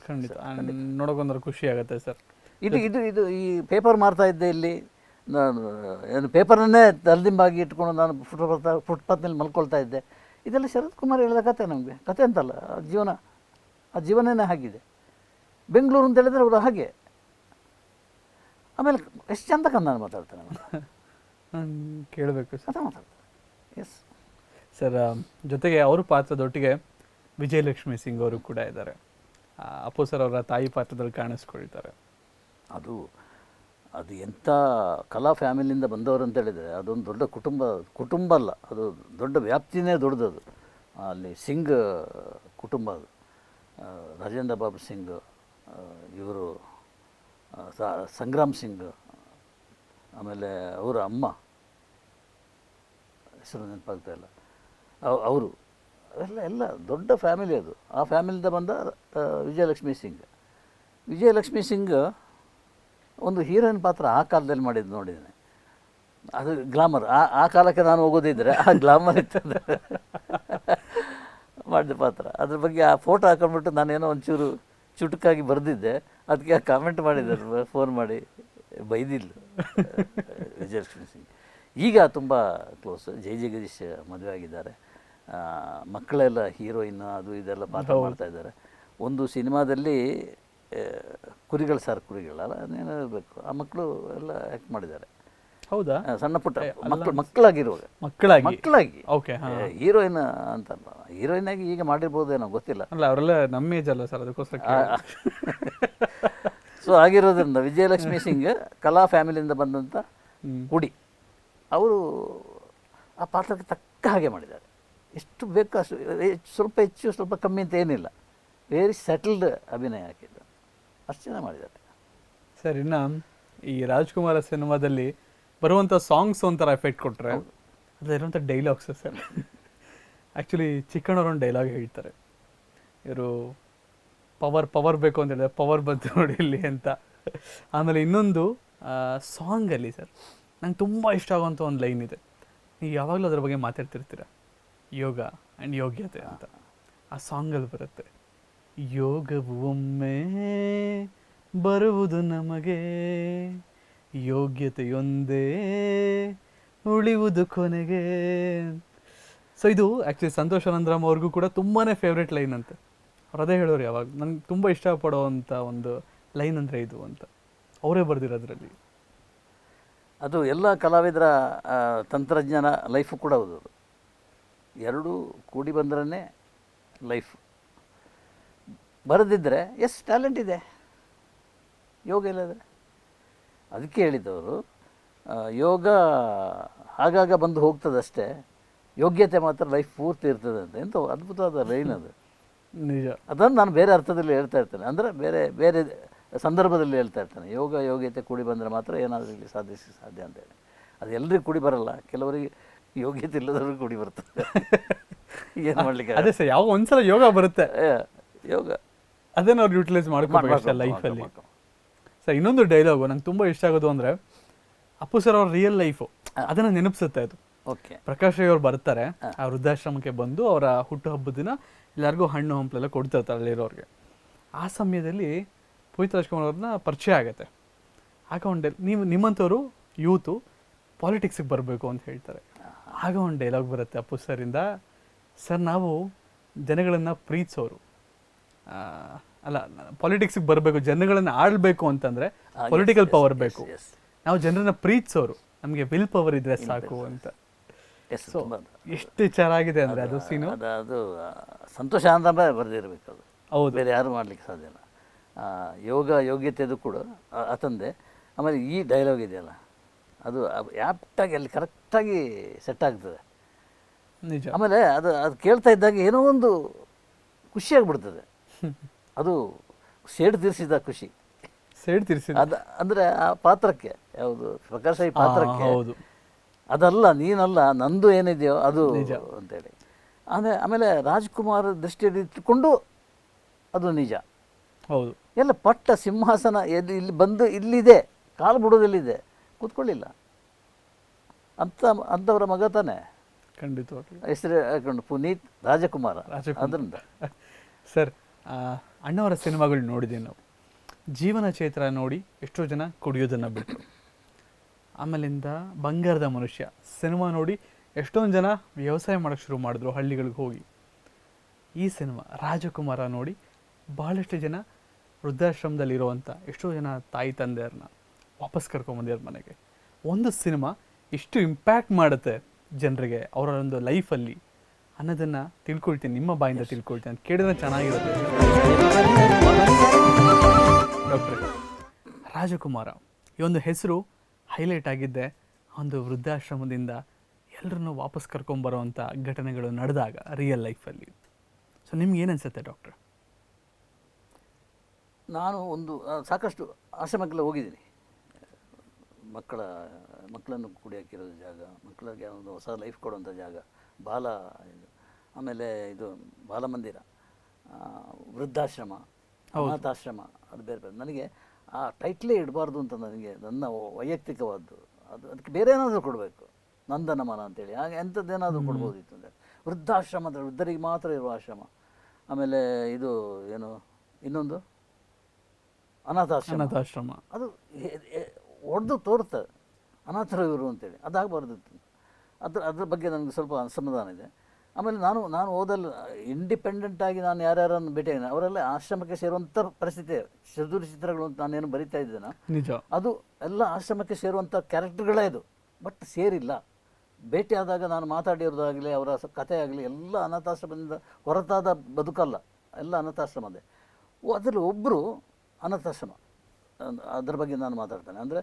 ಖಂಡಿತ. ನೋಡೋಕೊಂದ್ರೆ ಖುಷಿ ಆಗುತ್ತೆ ಸರ್. ಇದು ಇದು ಇದು ಈ ಪೇಪರ್ ಮಾರ್ತಾ ಇದ್ದೆ ಇಲ್ಲಿ. ನಾನು ಏನು ಪೇಪರನ್ನೇ ತಲೆದಿಂಬಾಗಿ ಇಟ್ಕೊಂಡು ನಾನು ಫುಟ್ಪಾತ್ ಫುಟ್ಪಾತ್ ಮೇಲೆ ಮಲ್ಕೊಳ್ತಾ ಇದ್ದೆ. ಇದೆಲ್ಲ ಶರತ್ ಕುಮಾರ್ ಹೇಳಿದ ಕತೆ ನಮಗೆ. ಕತೆ ಅಂತಲ್ಲ ಆ ಜೀವನ ಆ ಜೀವನನೇ ಹಾಗಿದೆ. ಬೆಂಗಳೂರು ಅಂತ ಹೇಳಿದ್ರೆ ಅವರು ಹಾಗೆ. ಆಮೇಲೆ ಎಷ್ಟು ಚಂದ ಕನ್ನಡ ಮಾತಾಡ್ತಾನೆ ನಾನು ಕೇಳಬೇಕು ಸರ್. ಮಾತಾಡ್ತಾರೆ ಎಸ್ ಸರ್ ಜೊತೆಗೆ ಅವ್ರ ಪಾತ್ರದೊಟ್ಟಿಗೆ ವಿಜಯಲಕ್ಷ್ಮಿ ಸಿಂಗ್ ಅವರು ಕೂಡ ಇದ್ದಾರೆ. ಅಪ್ಪು ಸರ್ ಅವರ ತಾಯಿ ಪಾತ್ರದಲ್ಲಿ ಕಾಣಿಸ್ಕೊಳ್ತಾರೆ. ಅದು ಅದು ಎಂಥ ಕಲಾ ಫ್ಯಾಮಿಲಿಯಿಂದ ಬಂದವರು ಅಂತ ಹೇಳಿದರೆ ಅದೊಂದು ದೊಡ್ಡ ಕುಟುಂಬ ಕುಟುಂಬ ಅಲ್ಲ, ಅದು ದೊಡ್ಡ ವ್ಯಾಪ್ತಿನೇ ದೊಡ್ಡದದು ಅಲ್ಲಿ ಸಿಂಗ್ ಕುಟುಂಬ ಅದು. ರಾಜೇಂದ್ರ ಬಾಬು ಸಿಂಗ್ ಇವರು ಸಂಗ್ರಾಮ್ ಸಿಂಗ್, ಆಮೇಲೆ ಅವರ ಅಮ್ಮ, ಹೆಸರು ನೆನಪಾಗ್ತಾ ಇಲ್ಲ. ಅವರು, ಎಲ್ಲ ಎಲ್ಲ ದೊಡ್ಡ ಫ್ಯಾಮಿಲಿ ಅದು. ಆ ಫ್ಯಾಮಿಲಿಯಿಂದ ಬಂದ ವಿಜಯಲಕ್ಷ್ಮಿ ಸಿಂಗ್. ವಿಜಯಲಕ್ಷ್ಮಿ ಸಿಂಗ್ ಒಂದು ಹೀರೋಯಿನ್ ಪಾತ್ರ ಆ ಕಾಲದಲ್ಲಿ ಮಾಡಿದ್ದು ನೋಡಿದ್ದೇನೆ. ಅದು ಗ್ಲಾಮರ್ ಆ ಆ ಕಾಲಕ್ಕೆ ನಾನು ಹೋಗೋದಿದ್ದರೆ ಆ ಗ್ಲಾಮರ್ ಇತ್ತು. ಮಾಡಿದ ಪಾತ್ರ. ಅದ್ರ ಬಗ್ಗೆ ಆ ಫೋಟೋ ಹಾಕೊಂಡ್ಬಿಟ್ಟು ನಾನೇನೋ ಒಂಚೂರು ಚುಟುಕಾಗಿ ಬರೆದಿದ್ದೆ. ಅದಕ್ಕೆ ಕಾಮೆಂಟ್ ಮಾಡಿದ್ದಾರೆ ಫೋನ್ ಮಾಡಿ. ಬೈದಿಲ್ಲ ವಿಜಯಲಕ್ಷ್ಮಿ ಸಿಂಗ್. ಈಗ ತುಂಬ ಕ್ಲೋಸ್ ಜೈ ಜಗದೀಶ್ ಮದುವೆ ಆಗಿದ್ದಾರೆ. ಆ, ಮಕ್ಕಳೆಲ್ಲ ಹೀರೋಯಿನ್ ಅದು ಇದೆಲ್ಲ ಪಾತ್ರ ಮಾಡ್ತಾ ಇದ್ದಾರೆ. ಒಂದು ಸಿನಿಮಾದಲ್ಲಿ ಆ, ಕುರಿಗಳು ಸಾರ್ ಕುರಿಗಳಲ್ಲ ಇರಬೇಕು ಆ ಮಕ್ಕಳು ಎಲ್ಲ ಆ್ಯಕ್ಟ್ ಮಾಡಿದ್ದಾರೆ. ಹೌದಾ? ಸಣ್ಣ ಪುಟ್ಟ ಮಕ್ಕಳು ಮಕ್ಕಳಾಗಿರುವಾಗ. ಮಕ್ಕಳಾಗಿ? ಮಕ್ಕಳಾಗಿ. ಓಕೆ ಹೀರೋಯಿನ್ ಅಂತ ಹೀರೋಯಿನ್ ಆಗಿ ಈಗ ಮಾಡಿರ್ಬೋದೇನೋ ಗೊತ್ತಿಲ್ಲ. ಅಲ್ಲ ಅವರೆಲ್ಲ ನಮ್ಮ ಏಜ್ ಅಲ್ಲ ಸರ್ ಅದಕ್ಕೋಸ್ಕರ. ಸೊ ಆಗಿರೋದ್ರಿಂದ ವಿಜಯಲಕ್ಷ್ಮಿ ಸಿಂಗ್ ಕಲಾ ಫ್ಯಾಮಿಲಿಯಿಂದ ಬಂದಂಥ. ಹುಡಿ ಅವರು ಆ ಪಾತ್ರಕ್ಕೆ ತಕ್ಕ ಹಾಗೆ ಮಾಡಿದ್ದಾರೆ. ಎಷ್ಟು ಬೇಕು ಅಷ್ಟು ಸ್ವಲ್ಪ ಹೆಚ್ಚು ಸ್ವಲ್ಪ ಕಮ್ಮಿ ಅಂತ ಏನಿಲ್ಲ. ವೆರಿ ಸೆಟಲ್ಡ್ ಅಭಿನಯ ಹಾಕಿದ್ದು. ಅಷ್ಟು ಮಾಡಿದ್ದಾರೆ. ಸರ್ ಇನ್ನು ಈ ರಾಜ್ಕುಮಾರ ಸಿನಿಮಾದಲ್ಲಿ ಬರುವಂಥ ಸಾಂಗ್ಸ್ ಒಂಥರ ಎಫೆಕ್ಟ್ ಕೊಟ್ಟರೆ ಅದರಲ್ಲಿರುವಂಥ ಡೈಲಾಗ್ಸ್ ಸರ್. ಆ್ಯಕ್ಚುಲಿ ಚಿಕ್ಕಣ್ಣವ್ರೊಂದು ಡೈಲಾಗ್ ಹೇಳ್ತಾರೆ. ಇವರು ಪವರ್ ಪವರ್ ಬೇಕು ಅಂತ ಹೇಳಿದ್ರೆ ಪವರ್ ಬಂತು ನೋಡಿ ಇಲ್ಲಿ ಅಂತ. ಆಮೇಲೆ ಇನ್ನೊಂದು ಸಾಂಗಲ್ಲಿ ಸರ್ ನಂಗೆ ತುಂಬ ಇಷ್ಟ ಆಗುವಂಥ ಒಂದು ಲೈನ್ ಇದೆ. ನೀವು ಯಾವಾಗಲೂ ಅದ್ರ ಬಗ್ಗೆ ಮಾತಾಡ್ತಿರ್ತೀರ? ಯೋಗ ಆ್ಯಂಡ್ ಯೋಗ್ಯತೆ ಅಂತ. ಆ ಸಾಂಗಲ್ಲಿ ಬರುತ್ತೆ. ಯೋಗವು ಒಮ್ಮೆ ಬರುವುದು ನಮಗೆ. ಯೋಗ್ಯತೆಯೊಂದೇ ಉಳಿಯುವುದು ಕೊನೆಗೆ. ಸೊ ಇದು ಆ್ಯಕ್ಚುಲಿ ಸಂತೋಷ್ ಅನಂದ್ರಾಮ್ ಅವ್ರಿಗೂ ಕೂಡ ತುಂಬಾ ಫೇವ್ರೆಟ್ ಲೈನ್ ಅಂತೆ. ಅವ್ರು ಅದೇ ಹೇಳೋರು ಯಾವಾಗ ನಂಗೆ ತುಂಬ ಇಷ್ಟಪಡೋವಂಥ ಒಂದು ಲೈನ್ ಅಂದರೆ ಇದು ಅಂತ. ಅವರೇ ಬರೆದಿರೋದ್ರಲ್ಲಿ ಅದು ಎಲ್ಲ ಕಲಾವಿದರ ತಂತ್ರಜ್ಞಾನ ಲೈಫು ಕೂಡ ಹೌದು ಎರಡೂ ಕೂಡಿ ಬಂದ್ರೇ ಲೈಫ್ ಬರೆದಿದ್ದರೆ ಎಸ್ ಟ್ಯಾಲೆಂಟ್ ಇದೆ. ಯೋಗ ಇಲ್ಲದ್ರೆ. ಅದಕ್ಕೆ ಹೇಳಿದವರು ಯೋಗ ಆಗಾಗ ಬಂದು ಹೋಗ್ತದಷ್ಟೇ ಯೋಗ್ಯತೆ ಮಾತ್ರ ಲೈಫ್ ಪೂರ್ತಿ ಇರ್ತದೆ ಅಂತ. ಎಂತ ಅದ್ಭುತವಾದ ಲೈನ್ ಅದು. ನಿಜ. ಅದನ್ನು ನಾನು ಬೇರೆ ಅರ್ಥದಲ್ಲಿ ಹೇಳ್ತಾ ಇರ್ತೇನೆ. ಅಂದರೆ ಬೇರೆ ಬೇರೆ ಸಂದರ್ಭದಲ್ಲಿ ಹೇಳ್ತಾ ಇರ್ತೇನೆ. ಯೋಗ ಯೋಗ್ಯತೆ ಕೂಡಿ ಬಂದರೆ ಮಾತ್ರ ಏನಾದರೂ ಇಲ್ಲಿ ಸಾಧಿಸಿ ಸಾಧ್ಯ ಅಂತೇಳಿ ಅದು ಎಲ್ಲರಿಗೂ ಕೂಡಿ ಬರಲ್ಲ. ಕೆಲವರಿಗೆ ಯೋಗ್ಯತೆ ಇಲ್ಲದವ್ರಿಗೂ ಕೂಡಿ ಬರ್ತದೆ. ಏನು ಮಾಡಲಿಕ್ಕೆ ಅದೇ ಸರ್ ಯಾವ ಒಂದ್ಸಲ ಯೋಗ ಬರುತ್ತೆ. ಯೋಗ. ಅದನ್ನ ಅವ್ರು ಯುಟಿಲೈಸ್ ಮಾಡ್ಕೊಬೇಕು ಲೈಫಲ್ಲಿ ಸರ್ ಇನ್ನೊಂದು ಡೈಲಾಗು ನಂಗೆ ತುಂಬ ಇಷ್ಟ ಆಗೋದು ಅಂದರೆ ಅಪ್ಪು ಸರ್ ಅವ್ರ ರಿಯಲ್ ಲೈಫು ಅದನ್ನು ನೆನಪಿಸುತ್ತೆ ಅದು. ಓಕೆ ಪ್ರಕಾಶ್ ರೈ ಅವ್ರು ಬರ್ತಾರೆ ಆ ವೃದ್ಧಾಶ್ರಮಕ್ಕೆ ಬಂದು ಅವರ ಹುಟ್ಟುಹಬ್ಬದ ದಿನ ಎಲ್ಲರಿಗೂ ಹಣ್ಣು ಹಂಪಲೆಲ್ಲ ಕೊಡ್ತಿರ್ತಾರೆ ಅಲ್ಲಿರೋರಿಗೆ. ಆ ಸಮಯದಲ್ಲಿ ಪುನೀತ್ ರಾಜ್ಕುಮಾರ್ ಅವ್ರನ್ನ ಪರಿಚಯ ಆಗುತ್ತೆ. ಆಗ ಒಂದು ನೀವು ನಿಮ್ಮಂಥವ್ರು ಯೂತು ಪಾಲಿಟಿಕ್ಸಿಗೆ ಬರಬೇಕು ಅಂತ ಹೇಳ್ತಾರೆ. ಆಗ ಒಂದು ಡೈಲಾಗ್ ಬರುತ್ತೆ ಅಪ್ಪು ಸರಿಂದ ಸರ್ ನಾವು ಜನಗಳನ್ನು ಪ್ರೀತಿಸೋರು. ಅಲ್ಲ ಪಾಲಿಟಿಕ್ಸಿಗೆ ಬರಬೇಕು ಜನಗಳನ್ನು ಆಳ್ಬೇಕು ಅಂತಂದ್ರೆ ಪೊಲಿಟಿಕಲ್ ಪವರ್ ಬೇಕು. ನಾವು ಜನರನ್ನ ಪ್ರೀತಿಸೋರು ನಮಗೆ ವಿಲ್ ಪವರ್ ಇದ್ರೆ ಸಾಕು ಅಂತ. ಎಸ್ ತುಂಬ ಎಷ್ಟು ಚೆನ್ನಾಗಿದೆ ಅಂದ್ರೆ ಅದು ಸೀನು ಅದು ಸಂತೋಷ ಅಂತ ಬರೆದಿರಬೇಕು ಅದು. ಹೌದು. ಬೇರೆ ಯಾರು ಮಾಡ್ಲಿಕ್ಕೆ ಸಾಧ್ಯ ಇಲ್ಲ. ಯೋಗ ಯೋಗ್ಯತೆದು ಕೂಡ ಆ- ಆತಂದೆ ಆಮೇಲೆ ಈ ಡೈಲಾಗ್ ಇದೆಯಲ್ಲ ಅದು ಆಪ್ಟಾಗಿ ಅಲ್ಲಿ ಕರೆಕ್ಟಾಗಿ ಸೆಟ್ ಆಗ್ತದೆ. ನಿಜ. ಆಮೇಲೆ ಅದು ಅದು ಕೇಳ್ತಾ ಇದ್ದಾಗ ಏನೋ ಒಂದು ಖುಷಿಯಾಗ್ಬಿಡ್ತದೆ ಅದು ಸೇಡ್ ತೀರಿಸಿದ ಖುಷಿ. ಸೇಡ್ ತೀರಿಸಿ ಅದ ಅಂದರೆ ಆ ಪಾತ್ರಕ್ಕೆ ಯಾವುದು ಪ್ರಕಾಶ್ ಈ ಪಾತ್ರಕ್ಕೆ ಹೌದು. ಅದಲ್ಲ ನೀನಲ್ಲ ನಂದು ಏನಿದೆಯೋ ಅದು ಅಂತೇಳಿ. ಆಮೇಲೆ ಆಮೇಲೆ ರಾಜ್ಕುಮಾರ್ ದೃಷ್ಟಿಯಲ್ಲಿ ಇಟ್ಟುಕೊಂಡು ಅದು ನಿಜ. ಹೌದು. ಎಲ್ಲ ಪಟ್ಟ ಸಿಂಹಾಸನ ಎಲ್ಲಿ ಇಲ್ಲಿ ಬಂದು ಇಲ್ಲಿದೆ ಕಾಲು ಬಿಡೋದೆಲ್ಲಿದೆ ಕೂತ್ಕೊಳ್ಳಿಲ್ಲ. ಅಂತ ಅಂಥವರ ಮಗ ತಾನೆ. ಖಂಡಿತ ಹೆಸರು ಪುನೀತ್ ರಾಜಕುಮಾರ. ಅದರಿಂದ. ಸರ್ ಅಣ್ಣವರ ಸಿನಿಮಾಗಳು ನೋಡಿದ್ದೀವಿ ನಾವು. ಜೀವನ ಚೈತ್ರ ನೋಡಿ ಎಷ್ಟೋ ಜನ ಕುಡಿಯೋದನ್ನು ಬಿಟ್ಟರು ಆಮೇಲಿಂದ ಬಂಗಾರದ ಮನುಷ್ಯ ಸಿನಿಮಾ ನೋಡಿ ಎಷ್ಟೊಂದು ಜನ ವ್ಯವಸಾಯ ಮಾಡೋಕ್ಕೆ ಶುರು ಮಾಡಿದ್ರು ಹಳ್ಳಿಗಳಿಗೆ ಹೋಗಿ. ಈ ಸಿನಿಮಾ ರಾಜಕುಮಾರ ನೋಡಿ ಭಾಳಷ್ಟು ಜನ ವೃದ್ಧಾಶ್ರಮದಲ್ಲಿರುವಂಥ ಎಷ್ಟೋ ಜನ ತಾಯಿ ತಂದೆಯರನ್ನ ವಾಪಸ್ ಕರ್ಕೊಂಬಂದಿರ ಮನೆಗೆ. ಒಂದು ಸಿನಿಮಾ ಇಷ್ಟು ಇಂಪ್ಯಾಕ್ಟ್ ಮಾಡುತ್ತೆ ಜನರಿಗೆ ಅವರ ಒಂದು ಲೈಫಲ್ಲಿ ಅನ್ನೋದನ್ನು ತಿಳ್ಕೊಳ್ತೀನಿ ನಿಮ್ಮ ಬಾಯಿಂದ ತಿಳ್ಕೊಳ್ತೀನಿ ಅಂತ ಕೇಳಿದ್ರೆ ಚೆನ್ನಾಗಿರುತ್ತೆ. ಡಾಕ್ಟ್ರೆ ರಾಜಕುಮಾರ ಈ ಒಂದು ಹೆಸರು ಹೈಲೈಟ್ ಆಗಿದ್ದೆ ಒಂದು ವೃದ್ಧಾಶ್ರಮದಿಂದ ಎಲ್ಲರನ್ನು ವಾಪಸ್ ಕರ್ಕೊಂಬರೋವಂಥ ಘಟನೆಗಳು ನಡೆದಾಗ ರಿಯಲ್ ಲೈಫಲ್ಲಿ ಸೊ ನಿಮ್ಗೆ ಏನು ಅನ್ಸುತ್ತೆ ಡಾಕ್ಟ್ರ್? ನಾನು ಒಂದು ಸಾಕಷ್ಟು ಆಶ್ರಮಕ್ಕೆಲ್ಲ ಹೋಗಿದ್ದೀನಿ. ಮಕ್ಕಳ ಮಕ್ಕಳನ್ನು ಕುಡಿಯೋಕ್ಕಿರೋ ಹಾಕಿರೋ ಜಾಗ ಮಕ್ಕಳಿಗೆ ಒಂದು ಹೊಸ ಲೈಫ್ ಕೊಡುವಂಥ ಜಾಗ ಬಾಲ ಆಮೇಲೆ ಇದು ಬಾಲಮಂದಿರ ವೃದ್ಧಾಶ್ರಮ ಅನಾಥಾಶ್ರಮ ಅದು ಬೇರೆ ಬೇರೆ. ನನಗೆ ಆ ಟೈಟ್ಲೇ ಇಡಬಾರ್ದು ಅಂತ ನನಗೆ ನನ್ನ ವೈಯಕ್ತಿಕವಾದ್ದು. ಅದು ಅದಕ್ಕೆ ಬೇರೆ ಏನಾದರೂ ಕೊಡಬೇಕು ನಂದನಮನ ಅಂತೇಳಿ. ಹಾಗೆ ಎಂಥದ್ದೇನಾದರೂ ಕೊಡ್ಬೋದಿತ್ತು ಅಂದರೆ. ವೃದ್ಧಾಶ್ರಮ ಅಂದರೆ ವೃದ್ಧರಿಗೆ ಮಾತ್ರ ಇರುವ ಆಶ್ರಮ. ಆಮೇಲೆ ಇದು ಏನು ಇನ್ನೊಂದು? ಅನಾಥಾಶ್ರಮ. ಅನಾಥಾಶ್ರಮ. ಅದು ಒಡೆದು ತೋರ್ತದೆ ಅನಾಥರು ಇವರು ಅಂತೇಳಿ. ಅದಾಗಬಾರ್ದಿತ್ತು. ಅದ್ರ ಅದ್ರ ಬಗ್ಗೆ ನನಗೆ ಸ್ವಲ್ಪ ಅಸಮಾಧಾನ ಇದೆ. ಆಮೇಲೆ ನಾನು ನಾನು ಓದಲು ಇಂಡಿಪೆಂಡೆಂಟ್ ಆಗಿ ನಾನು ಯಾರ್ಯಾರನ್ನು ಭೇಟಿಯಾಗಿದ್ದೇನೆ ಅವರೆಲ್ಲ ಆಶ್ರಮಕ್ಕೆ ಸೇರುವಂಥ ಪರಿಸ್ಥಿತಿ ಚದುರು ಚಿತ್ರಗಳು ಅಂತ ನಾನೇನು ಬರಿತಾ ಇದ್ದೇನೆ? ನಿಜ. ಅದು ಎಲ್ಲ ಆಶ್ರಮಕ್ಕೆ ಸೇರುವಂಥ ಕ್ಯಾರೆಕ್ಟರ್ಗಳೇ ಇದು ಬಟ್ ಸೇರಿಲ್ಲ. ಭೇಟಿಯಾದಾಗ ನಾನು ಮಾತಾಡಿರೋದಾಗಲಿ ಅವರ ಕಥೆ ಆಗಲಿ ಎಲ್ಲ ಅನಾಥಾಶ್ರಮದಿಂದ ಹೊರತಾದ ಬದುಕಲ್ಲ ಎಲ್ಲ ಅನಾಥಾಶ್ರಮದೇ ಅದರಲ್ಲಿ ಒಬ್ಬರು ಅನಾಥಾಶ್ರಮ ಅದ್ರ ಬಗ್ಗೆ ನಾನು ಮಾತಾಡ್ತೇನೆ. ಅಂದರೆ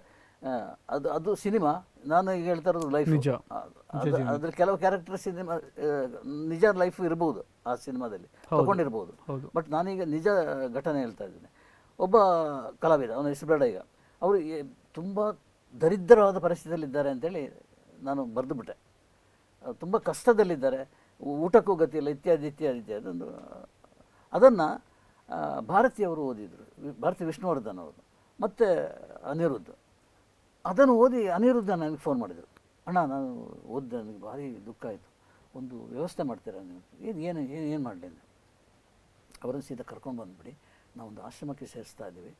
ಅದು ಅದು ಸಿನಿಮಾ. ನಾನು ಈಗ ಹೇಳ್ತಾ ಇರೋದು ಲೈಫ್. ಅದ್ರ ಕೆಲವು ಕ್ಯಾರೆಕ್ಟರ್ ಸಿನಿಮಾ ನಿಜ ಲೈಫ್ ಇರಬಹುದು ಆ ಸಿನಿಮಾದಲ್ಲಿ. ತಗೊಂಡಿರ್ಬೋದು. ಬಟ್ ನಾನೀಗ ನಿಜ ಘಟನೆ ಹೇಳ್ತಾ ಇದ್ದೀನಿ. ಒಬ್ಬ ಕಲಾವಿದ ಅವನ ಹೆಸರು ಬೇಡ ಈಗ. ಅವರು ತುಂಬ ದರಿದ್ರವಾದ ಪರಿಸ್ಥಿತಿಯಲ್ಲಿದ್ದಾರೆ ಅಂತೇಳಿ ನಾನು ಬರೆದು ಬಿಟ್ಟೆ. ತುಂಬ ಕಷ್ಟದಲ್ಲಿದ್ದಾರೆ. ಊಟಕ್ಕೂ ಗತಿ ಇಲ್ಲ ಇತ್ಯಾದಿ ಇತ್ಯಾದಿ ಇತ್ಯಾದಿ ಒಂದು ಅದನ್ನು ಭಾರತೀಯವರು ಓದಿದರು. ಭಾರತಿ ವಿಷ್ಣುವರ್ಧನ್ ಅವರು. ಮತ್ತು ಅನಿರುದ್ಧ. ಅದನ್ನು ಓದಿ ಅನಿರುದ್ಧ ನನಗೆ ಫೋನ್ ಮಾಡಿದರು. ಅಣ್ಣ ನಾನು ಓದಿದೆ ನನಗೆ ಭಾರಿ ದುಃಖ ಆಯಿತು. ಒಂದು ವ್ಯವಸ್ಥೆ ಮಾಡ್ತೀರಾ ನೀವು? ಏನು ಏನು ಏನು ಏನು ಮಾಡಲಿ ಅಂದರೆ ಅವರನ್ನು ಸೀದಾ ಕರ್ಕೊಂಡು ಬಂದುಬಿಡಿ. ನಾವೊಂದು ಆಶ್ರಮಕ್ಕೆ ಸೇರಿಸ್ತಾ ಇದ್ದೀವಿ.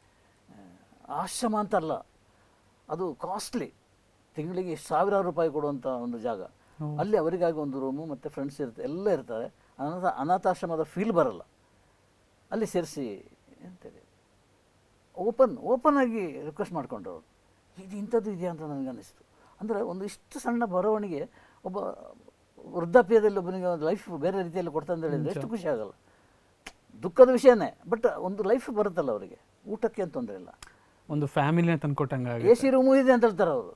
ಆಶ್ರಮ ಅಂತಲ್ಲ. ಅದು ಕಾಸ್ಟ್ಲಿ ತಿಂಗಳಿಗೆ ಸಾವಿರಾರು ರೂಪಾಯಿ ಕೊಡುವಂಥ ಒಂದು ಜಾಗ. ಅಲ್ಲಿ ಅವರಿಗಾಗಿ ಒಂದು ರೂಮು ಮತ್ತು ಫ್ರೆಂಡ್ಸ್ ಇರುತ್ತೆ ಎಲ್ಲ ಇರ್ತಾರೆ. ಅನಾಥ ಅನಾಥಾಶ್ರಮದ ಫೀಲ್ ಬರಲ್ಲ. ಅಲ್ಲಿ ಸೇರಿಸಿ ಅಂತೇಳಿ. ಓಪನ್ ಓಪನ್ ಆಗಿ ರಿಕ್ವೆಸ್ಟ್ ಮಾಡಿಕೊಂಡ್ರು ಅವರು ಇದು ಇಂಥದ್ದು ಇದೆಯಾ ಅಂತ ನನಗೆ ಅನ್ನಿಸ್ತು. ಅಂದರೆ ಒಂದು ಇಷ್ಟು ಸಣ್ಣ ಬರವಣಿಗೆ ಒಬ್ಬ ವೃದ್ಧಾಪ್ಯದಲ್ಲಿ ಒಬ್ಬನಿಗೆ ಒಂದು ಲೈಫ್ ಬೇರೆ ರೀತಿಯಲ್ಲಿ ಕೊಡ್ತಾ ಅಂತ ಹೇಳಿದ್ರೆ ಎಷ್ಟು ಖುಷಿ ಆಗಲ್ಲ. ದುಃಖದ ವಿಷಯನೇ ಬಟ್ ಒಂದು ಲೈಫ್ ಬರುತ್ತಲ್ಲ ಅವರಿಗೆ. ಊಟಕ್ಕೆ ಅಂತ ತೊಂದರೆ ಇಲ್ಲ. ಒಂದು ಫ್ಯಾಮಿಲಿನ ತಂದ್ಕೊಟ್ಟಂಗೆ ಎ ಸಿ ರೂಮು ಇದೆ ಅಂತ ಹೇಳ್ತಾರೆ ಅವರು.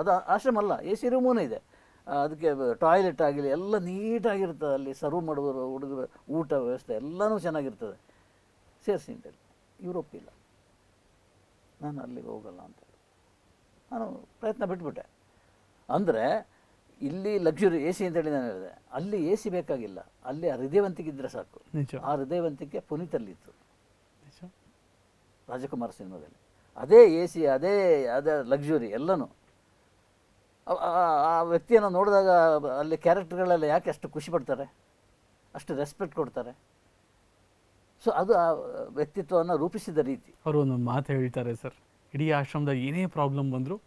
ಅದು ಆಶ್ರಮ ಅಲ್ಲ ಎ ಸಿ ರೂಮೂ ಇದೆ. ಅದಕ್ಕೆ ಟಾಯ್ಲೆಟ್ ಆಗಲಿ ಎಲ್ಲ ನೀಟಾಗಿರ್ತದೆ ಅಲ್ಲಿ ಸರ್ವ್ ಮಾಡುವರು ಹುಡುಗರು ಊಟ ವ್ಯವಸ್ಥೆ ಎಲ್ಲನೂ ಚೆನ್ನಾಗಿರ್ತದೆ. ಸೇರಿಸಿ ಅಂತೇಳಿ ಯುರೋಪ್ ಇಲ್ಲ. ನಾನು ಅಲ್ಲಿಗೆ ಹೋಗಲ್ಲ ಅಂತೇಳಿ ನಾನು ಪ್ರಯತ್ನ ಬಿಟ್ಬಿಟ್ಟೆ. ಅಂದರೆ ಇಲ್ಲಿ ಲಕ್ಸುರಿ ಎ ಸಿ ಅಂತೇಳಿ ನಾನು ಹೇಳಿದೆ. ಅಲ್ಲಿ ಎ ಸಿ ಬೇಕಾಗಿಲ್ಲ. ಅಲ್ಲಿ ಆ ಹೃದಯವಂತಿಕೆ ಇದ್ದರೆ ಸಾಕು. ಆ ಹೃದಯವಂತಿಕೆ ಪುನೀತಲ್ಲಿತ್ತು. ರಾಜಕುಮಾರ್ ರಾಜಕುಮಾರ ಸಿನಿಮಾದಲ್ಲಿ. ಅದೇ ಎ ಸಿ ಅದೇ ಅದೇ ಲಕ್ಸುರಿ ಎಲ್ಲನೂ. ಆ- ವ್ಯಕ್ತಿಯನ್ನು ನೋಡಿದಾಗ ಅಲ್ಲಿ ಕ್ಯಾರೆಕ್ಟರ್ಗಳೆಲ್ಲ ಯಾಕೆ ಅಷ್ಟು ಖುಷಿ ಪಡ್ತಾರೆ? ಅಷ್ಟು ರೆಸ್ಪೆಕ್ಟ್ ಕೊಡ್ತಾರೆ? ಸೊ ಅದು ಆ ವ್ಯಕ್ತಿತ್ವವನ್ನು ರೂಪಿಸಿದ ರೀತಿ. ಅವರು ಒಂದು ಮಾತು ಹೇಳ್ತಾರೆ ಸರ್. ಇಡೀ ಆಶ್ರಮದ ಏನೇ ಪ್ರಾಬ್ಲಮ್ ಬಂದರೂ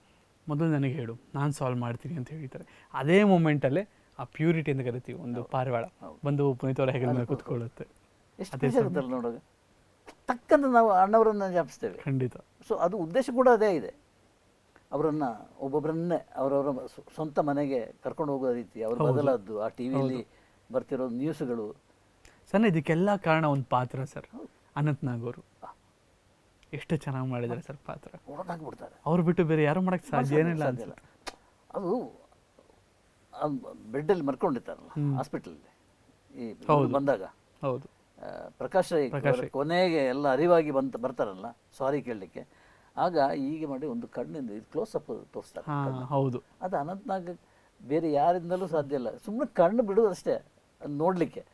ಮೊದಲು ನನಗೆ ಹೇಳು ನಾನು ಸಾಲ್ವ್ ಮಾಡ್ತೀನಿ ಅಂತ ಹೇಳ್ತಾರೆ ಅದೇ ಮೂಮೆಂಟಲ್ಲೇ ಆ ಪ್ಯೂರಿಟಿ ಅಂತ ಕರಿತೀವಿ ಒಂದು ಪಾರಿವಾಳ. ಬಂದು ಪುನೀತ್ ಅವರ ಹೆಗಲ ಮೇಲೆ ಕೂತ್ಕೊಳ್ಳುತ್ತೆ. ನೋಡುವಾಗ ತಕ್ಕಂತ ನಾವು ಅಣ್ಣವರನ್ನು ಜಾಪಿಸ್ತೇವೆ. ಖಂಡಿತ. ಸೊ ಅದು ಉದ್ದೇಶ ಕೂಡ ಅದೇ ಇದೆ. ಅವರನ್ನು ಒಬ್ಬೊಬ್ಬರನ್ನೇ ಅವರವರ ಸ್ವ- ಸ್ವಂತ ಮನೆಗೆ ಕರ್ಕೊಂಡು ಹೋಗೋ ರೀತಿ ಅವ್ರ ಬದಲಾದ್ದು ಆ ಟಿ ವಿಲಿ ಬರ್ತಿರೋ ನ್ಯೂಸ್ಗಳು ಸರ್ ಇದಕ್ಕೆಲ್ಲ ಕಾರಣ ಒಂದು ಪಾತ್ರ ಸರ್ ಅನಂತ್ ನಾಗ್ ಅವರು. ಎಷ್ಟು ಚೆನ್ನಾಗಿ ಮಾಡಿದ್ದಾರೆ. ಸರ್ ಪಾತ್ರ ಅವ್ರು ಬಿಟ್ಟು ಬೇರೆ ಯಾರು ಮಾಡಕ್ ಸಾಧ್ಯ ಏನಿಲ್ಲ ಅನ್ಸಿಲ್ಲ. ಅದು ಬೆಡ್ಡಲ್ಲಿ ಮರ್ಕೊಂಡಿರ್ತಾರಲ್ಲ ಹಾಸ್ಪಿಟಲಲ್ಲಿ. ಈ ಬಂದಾಗ. ಹೌದು. ಆ, ಪ್ರಕಾಶ್ ರೈ ಕೊನೆಗೆ ಎಲ್ಲ ಅರಿವಾಗಿ ಬಂತ ಬರ್ತಾರಲ್ಲ ಸಾರಿ ಕೇಳಲಿಕ್ಕೆ. ಆಗ ಹೀಗೆ ಮಾಡಿ ಒಂದು ಕಣ್ಣಿಂದ ಇದು ಕ್ಲೋಸ್ ಅಪ್ ತೋರಿಸ್ತಾರೆ ಹೌದು. ಅದು ಅನಂತನಾಗ ಬೇರೆ ಯಾರಿಂದಲೂ ಸಾಧ್ಯ ಇಲ್ಲ. ಸುಮ್ಮನೆ ಕಣ್ಣು ಬಿಡೋದು ಅಷ್ಟೇ ಅದು ನೋಡಲಿಕ್ಕೆ.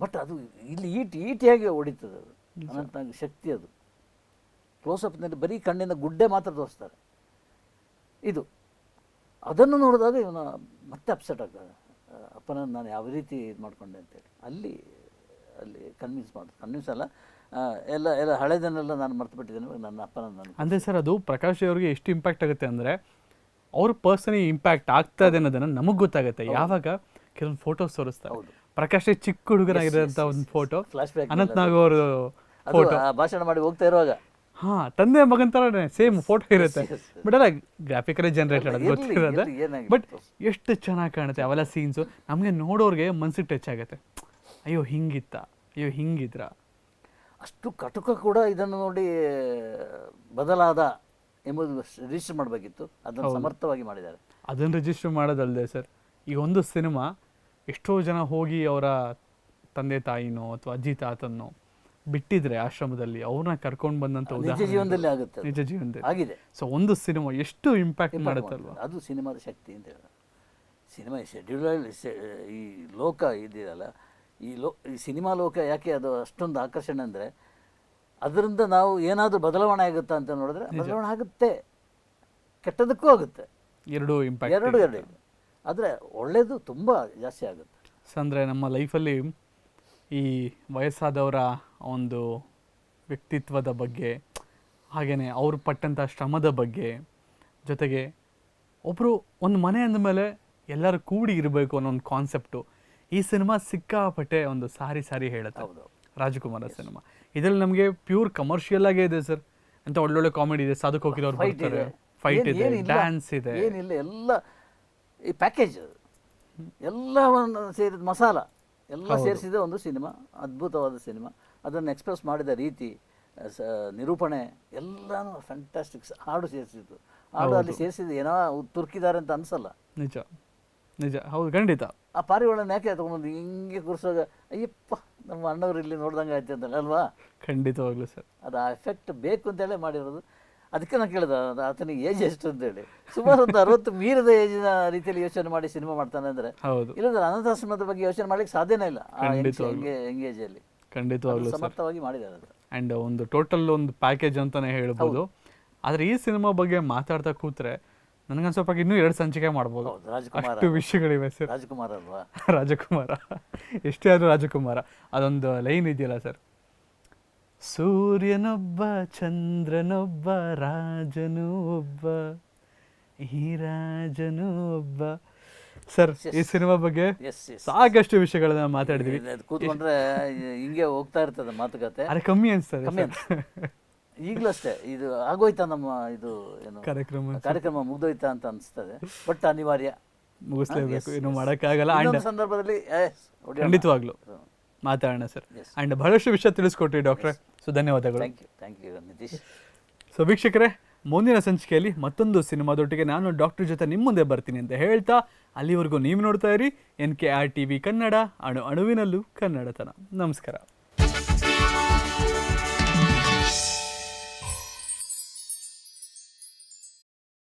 ಬಟ್ ಅದು ಇಲ್ಲಿ ಈಟಿ ಈಟಿಯಾಗಿ ಹೊಡಿತದೆ ಅದು. ಅನಂತನಾಗ ಶಕ್ತಿ ಅದು. ಕ್ಲೋಸಪ್ನಲ್ಲಿ ಬರೀ ಕಣ್ಣಿನ ಗುಡ್ಡೆ ಮಾತ್ರ ತೋರಿಸ್ತಾರೆ. ಇದು ಅದನ್ನು ನೋಡಿದಾಗ ಇವನು ಮತ್ತೆ ಅಪ್ಸೆಟ್ ಆಗ್ತದೆ ಅಪ್ಪನ ಅಪ್ಪನನ್ನು ನಾನು ಯಾವ ರೀತಿ ಇದು ಮಾಡ್ಕೊಂಡೆ ಅಂತೇಳಿ. ಅಲ್ಲಿ ಅಲ್ಲಿ ಕನ್ವಿನ್ಸ್ ಮಾಡೋದು ಕನ್ವಿನ್ಸ್ ಅಲ್ಲ ಎಲ್ಲ ಎಲ್ಲ ಹಳೆದನ್ನೆಲ್ಲ ನಾನು ಮರ್ತು ಬಿಟ್ಟಿದ್ದೇನೆ ನನ್ನ ಅಪ್ಪನ ನಾನು ಅಂದರೆ ಸರ್ ಅದು ಪ್ರಕಾಶ್ ಅವ್ರಿಗೆ ಎಷ್ಟು ಇಂಪ್ಯಾಕ್ಟ್ ಆಗುತ್ತೆ ಅಂದ್ರೆ ಅವ್ರ ಪರ್ಸನಿ ಇಂಪ್ಯಾಕ್ಟ್ ಆಗ್ತಾ ಇದೆ ಅನ್ನೋದನ್ನ ನಮಗ್ ಗೊತ್ತಾಗುತ್ತೆ. ಯಾವಾಗ? ಕೆಲವೊಂದು ಫೋಟೋಸ್ ತೋರಿಸ್ತಾರೆ. ಹೌದು. ಪ್ರಕಾಶ್ ಚಿಕ್ಕ ಹುಡುಗರಾಗಿರೋಂಥ ಒಂದು ಫೋಟೋ ಅನಂತ್ ನಾಗ್ ಅವರು ಭಾಷಣ ಮಾಡಿ ಹೋಗ್ತಾ ಇರುವಾಗ. ಹಾ ತಂದೆ ಮಗನ್ ತರ ಸೇಮ್ ಫೋಟೋ ಇರುತ್ತೆ. ಬಟ್ ಅಲ್ಲ ಗ್ರಾಫಿಕಲಿ ಜನರೇಟೆಡ್ ಅದು ಗೊತ್ತಿರೋದೆ? ಬಟ್ ಎಷ್ಟು ಚೆನ್ನಾಗಿ ಕಾಣುತ್ತೆ ಅವೆಲ್ಲ ಸೀನ್ಸು ನಮಗೆ ನೋಡೋರ್ಗೆ ಮನ್ಸಿಗೆ ಟಚ್ ಆಗುತ್ತೆ. ಅಯ್ಯೋ ಹಿಂಗಿತ್ತ. ಅಯ್ಯೋ ಹಿಂಗಿದ್ರ? ಅಷ್ಟು ಕಟುಕ ಕೂಡ ಇದನ್ನು ನೋಡಿ ಬದಲಾದ ಎಂಬುದು ರಿಜಿಸ್ಟರ್ ಮಾಡಬೇಕಿತ್ತು. ಅದನ್ನು ಸಮರ್ಥವಾಗಿ ಮಾಡಿದ್ದಾರೆ. ಅದನ್ನು ರಿಜಿಸ್ಟರ್ ಮಾಡೋದಲ್ಲದೆ ಸರ್. ಈ ಒಂದು ಸಿನಿಮಾ ಎಷ್ಟೋ ಜನ ಹೋಗಿ ಅವರ ತಂದೆ ತಾಯಿನೋ ಅಥವಾ ಅಜ್ಜಿ ತಾತನೋ ಬಿಟ್ಟಿದ್ರೆ ಆಶ್ರಮದಲ್ಲಿ ಅವ್ರನ್ನ ಕರ್ಕೊಂಡು ಬಂದಂತ ನಿಜ ಜೀವನದಲ್ಲಿ ಆಗುತ್ತೆ ನಿಜ ಜೀವನದಲ್ಲಿ. ಆಗಿದೆ. ಸೊ ಒಂದು ಸಿನಿಮಾ ಎಷ್ಟು ಇಂಪ್ಯಾಕ್ಟ್ ಮಾಡುತ್ತಲ್ವ ಅದು ಸಿನಿಮಾದ ಶಕ್ತಿ ಅಂತ ಹೇಳೋದು ಸಿನಿಮಾ ಶೆಡ್ಯೂಲ್ ಈ ಲೋಕ ಇದೆಯಲ್ಲ ಈ ಲೋ ಈ ಸಿನಿಮಾ ಲೋಕ ಯಾಕೆ ಅದು ಅಷ್ಟೊಂದು ಆಕರ್ಷಣೆ ಅಂದರೆ ಅದರಿಂದ ನಾವು ಏನಾದರೂ ಬದಲಾವಣೆ ಆಗುತ್ತಾ ಅಂತ ನೋಡಿದ್ರೆ ಬದಲಾವಣೆ ಆಗುತ್ತೆ. ಕೆಟ್ಟದಕ್ಕೂ ಆಗುತ್ತೆ. ಎರಡು ಇಂಪ್ಯಾಕ್ಟ್ ಎರಡು ಎರಡು ಆದರೆ ಒಳ್ಳೆಯದು ತುಂಬ ಜಾಸ್ತಿ ಆಗುತ್ತೆ. ಅಂದರೆ ನಮ್ಮ ಲೈಫಲ್ಲಿ ಈ ವಯಸ್ಸಾದವರ ಒಂದು ವ್ಯಕ್ತಿತ್ವದ ಬಗ್ಗೆ ಹಾಗೆಯೇ ಅವರು ಪಟ್ಟಂಥ ಶ್ರಮದ ಬಗ್ಗೆ ಜೊತೆಗೆ ಒಬ್ಬರು ಒಂದು ಮನೆ ಅಂದಮೇಲೆ ಎಲ್ಲರೂ ಕೂಡಿ ಇರಬೇಕು ಅನ್ನೋ ಒಂದು ಕಾನ್ಸೆಪ್ಟು ಈ ಸಿನಿಮಾ ಸಿಕ್ಕಾಪಟ್ಟೆ ಒಂದು ಸಾರಿ ಸಾರಿ ಹೇಳುತ್ತೆ. ಹೌದು. ರಾಜಕುಮಾರ ಸಿನಿಮಾ. ಇದರಲ್ಲಿ ನಮಗೆ ಪ್ಯೂರ್ ಕಮರ್ಷಿಯಲ್ ಆಗೇ ಇದೆ ಸರ್. ಅಂತ ಒಳ್ಳೊಳ್ಳೆ ಕಾಮಿಡಿ ಇದೆ ಸಾಧಕ್ ಹೋಗಿದವ್ರು ಫೈಟ್ ಬರ್ತಾರೆ. ಇದೆ. ಫೈಟ್ ಇದೆ. ಡ್ಯಾನ್ಸ್ ಇದೆ. ಏನಿಲ್ಲ. ಎಲ್ಲ ಈ ಪ್ಯಾಕೇಜ್ ಎಲ್ಲವನ್ನು ಸೇರಿದ ಮಸಾಲ. ಎಲ್ಲ ಸೇರಿಸಿದ ಒಂದು ಸಿನಿಮಾ ಅದ್ಭುತವಾದ ಸಿನಿಮಾ. ಅದನ್ನು ಎಕ್ಸ್ಪ್ರೆಸ್ ಮಾಡಿದ ರೀತಿ ಸ ನಿರೂಪಣೆ ಎಲ್ಲಾನು ಫ್ಯಾಂಟಾಸ್ಟಿಕ್ಸ್ ಹಾಡು ಸೇರಿಸಿದ್ದು. ಹಾಡು ಅಲ್ಲಿ ಸೇರಿಸಿದ್ದು ಏನೋ ತುರ್ಕಿದ್ದಾರೆ ಅಂತ ಅನ್ಸಲ್ಲ. ನಿಜ. ನಿಜ. ಹೌದು ಖಂಡಿತ. ಆ ಪಾರಿವಾಳನ ಯಾಕೆ ತಗೊಂಡು ಹಿಂಗೆ ಕೂರಿಸುವಾಗ ಅಯ್ಯಪ್ಪ ನಮ್ಮ ಅಣ್ಣವ್ರು ಇಲ್ಲಿ ನೋಡ್ದಂಗೆ ಆಯ್ತು ಅಂತಲ್ಲ ಅಲ್ವಾ? ಖಂಡಿತವಾಗ್ಲೂ ಸರ್. ಅದು ಆ ಎಫೆಕ್ಟ್ ಬೇಕು ಅಂತೇಳಿ ಮಾಡಿರೋದು. ಅದಕ್ಕೆ ನಾನು ಕೇಳಿದ ಆತನ ಆತನಿಗೆ ಏಜ್ ಎಷ್ಟು ಅಂತೇಳಿ. ಸುಮಾರು ಒಂದು ಅರವತ್ತು ಮೀರದ ಏಜಿನ ರೀತಿಯಲ್ಲಿ ಯೋಚನೆ ಮಾಡಿ ಸಿನಿಮಾ ಮಾಡ್ತಾನೆ ಅಂದ್ರೆ ಹೌದು. ಇಲ್ಲಂದ್ರೆ ಅನಾಥಾಶ್ರಮದ ಬಗ್ಗೆ ಯೋಚನೆ ಮಾಡ್ಲಿಕ್ಕೆ ಸಾಧ್ಯನೇ ಇಲ್ಲ ಎಂಗೇಜಲ್ಲಿ ಖಂಡಿತವಾಗ್ಲೂ. ಸಮರ್ಥವಾಗಿ ಮಾಡಿದ್ದಾರೆ ಆ್ಯಂಡ್ ಒಂದು ಟೋಟಲ್ ಒಂದು ಪ್ಯಾಕೇಜ್ ಅಂತಾನೆ ಹೇಳ್ಬೋದು. ಆದರೆ ಈ ಸಿನಿಮಾ ಬಗ್ಗೆ ಮಾತಾಡ್ತಾ ಕೂತ್ರೆ ನನಗನ್ಸೋಪ ಇನ್ನೂ ಎರಡು ಸಂಚಿಕೆ ಮಾಡ್ಬೋದು. ಅಷ್ಟು ವಿಷಯಗಳಿವೆ ಸರ್. ರಾಜಕುಮಾರ ಅಲ್ವಾ? ರಾಜಕುಮಾರ. ಎಷ್ಟೇ ಆದ್ರೂ ರಾಜಕುಮಾರ. ಅದೊಂದು ಲೈನ್ ಇದೆಯಲ್ಲ ಸರ್. ಸೂರ್ಯನೊಬ್ಬ ಚಂದ್ರನೊಬ್ಬ ರಾಜನು ಒಬ್ಬ ಈ ರಾಜನು ಒಬ್ಬ ಸರ್ ಈ ಸಿನಿಮಾ ಬಗ್ಗೆ ಎಸ್ ಎಸ್ ಸಾಕಷ್ಟು ವಿಷಯಗಳನ್ನ ಮಾತಾಡಿದ್ವಿ. ಕೂತ್ಕೊಂಡ್ರೆ ಹಿಂಗೆ ಹೋಗ್ತಾ ಇರ್ತದೆ ಮಾತುಕತೆ. ಅರೆ ಕಮ್ಮಿ ಅನ್ಸ್ತದೆ ಕಮ್ಮಿ. ಈಗಲೂ ಅಷ್ಟೇ ಇದು ಆಗೋಯ್ತಾ ನಮ್ಮ ಇದು ಏನು? ಕಾರ್ಯಕ್ರಮ? ಕಾರ್ಯಕ್ರಮ ಮುಗ್ದೋಯ್ತಾ ಅಂತ ಅನಿಸ್ತದೆ. ಬಟ್ ಅನಿವಾರ್ಯ. ಮುಗಿಸ್ಲೇಬೇಕು ಇನ್ನು ಮಾಡೋಕ್ಕಾಗಲ್ಲ. ಇನ್ನೊಂದು ಸಂದರ್ಭದಲ್ಲಿ ಎಸ್ ಖಂಡಿತವಾಗ್ಲು. ಮಾತಾಡೋಣ ಸರ್. ಆ್ಯಂಡ್ ಬಹಳಷ್ಟು ವಿಷಯ ತಿಳಿಸ್ಕೊಟ್ರಿ ಡಾಕ್ಟ್ರೆ. ಸೊ ಧನ್ಯವಾದಗಳು. Thank you thank you Nitish. So ವೀಕ್ಷಕರೇ ಮುಂದಿನ ಸಂಚಿಕೆಯಲ್ಲಿ ಮತ್ತೊಂದು ಸಿನಿಮಾದೊಟ್ಟಿಗೆ ನಾನು ಡಾಕ್ಟರ್ ಜೊತೆ ನಿಮ್ಮ ಮುಂದೆ ಬರ್ತೀನಿ ಅಂತ ಹೇಳ್ತಾ ಅಲ್ಲಿವರೆಗೂ ನೀವು ನೋಡ್ತಾ ಇರಿ. N K R T V Kannada ಅಣು ಅಣುವಿನಲ್ಲೂ ಕನ್ನಡತನ. ನಮಸ್ಕಾರ.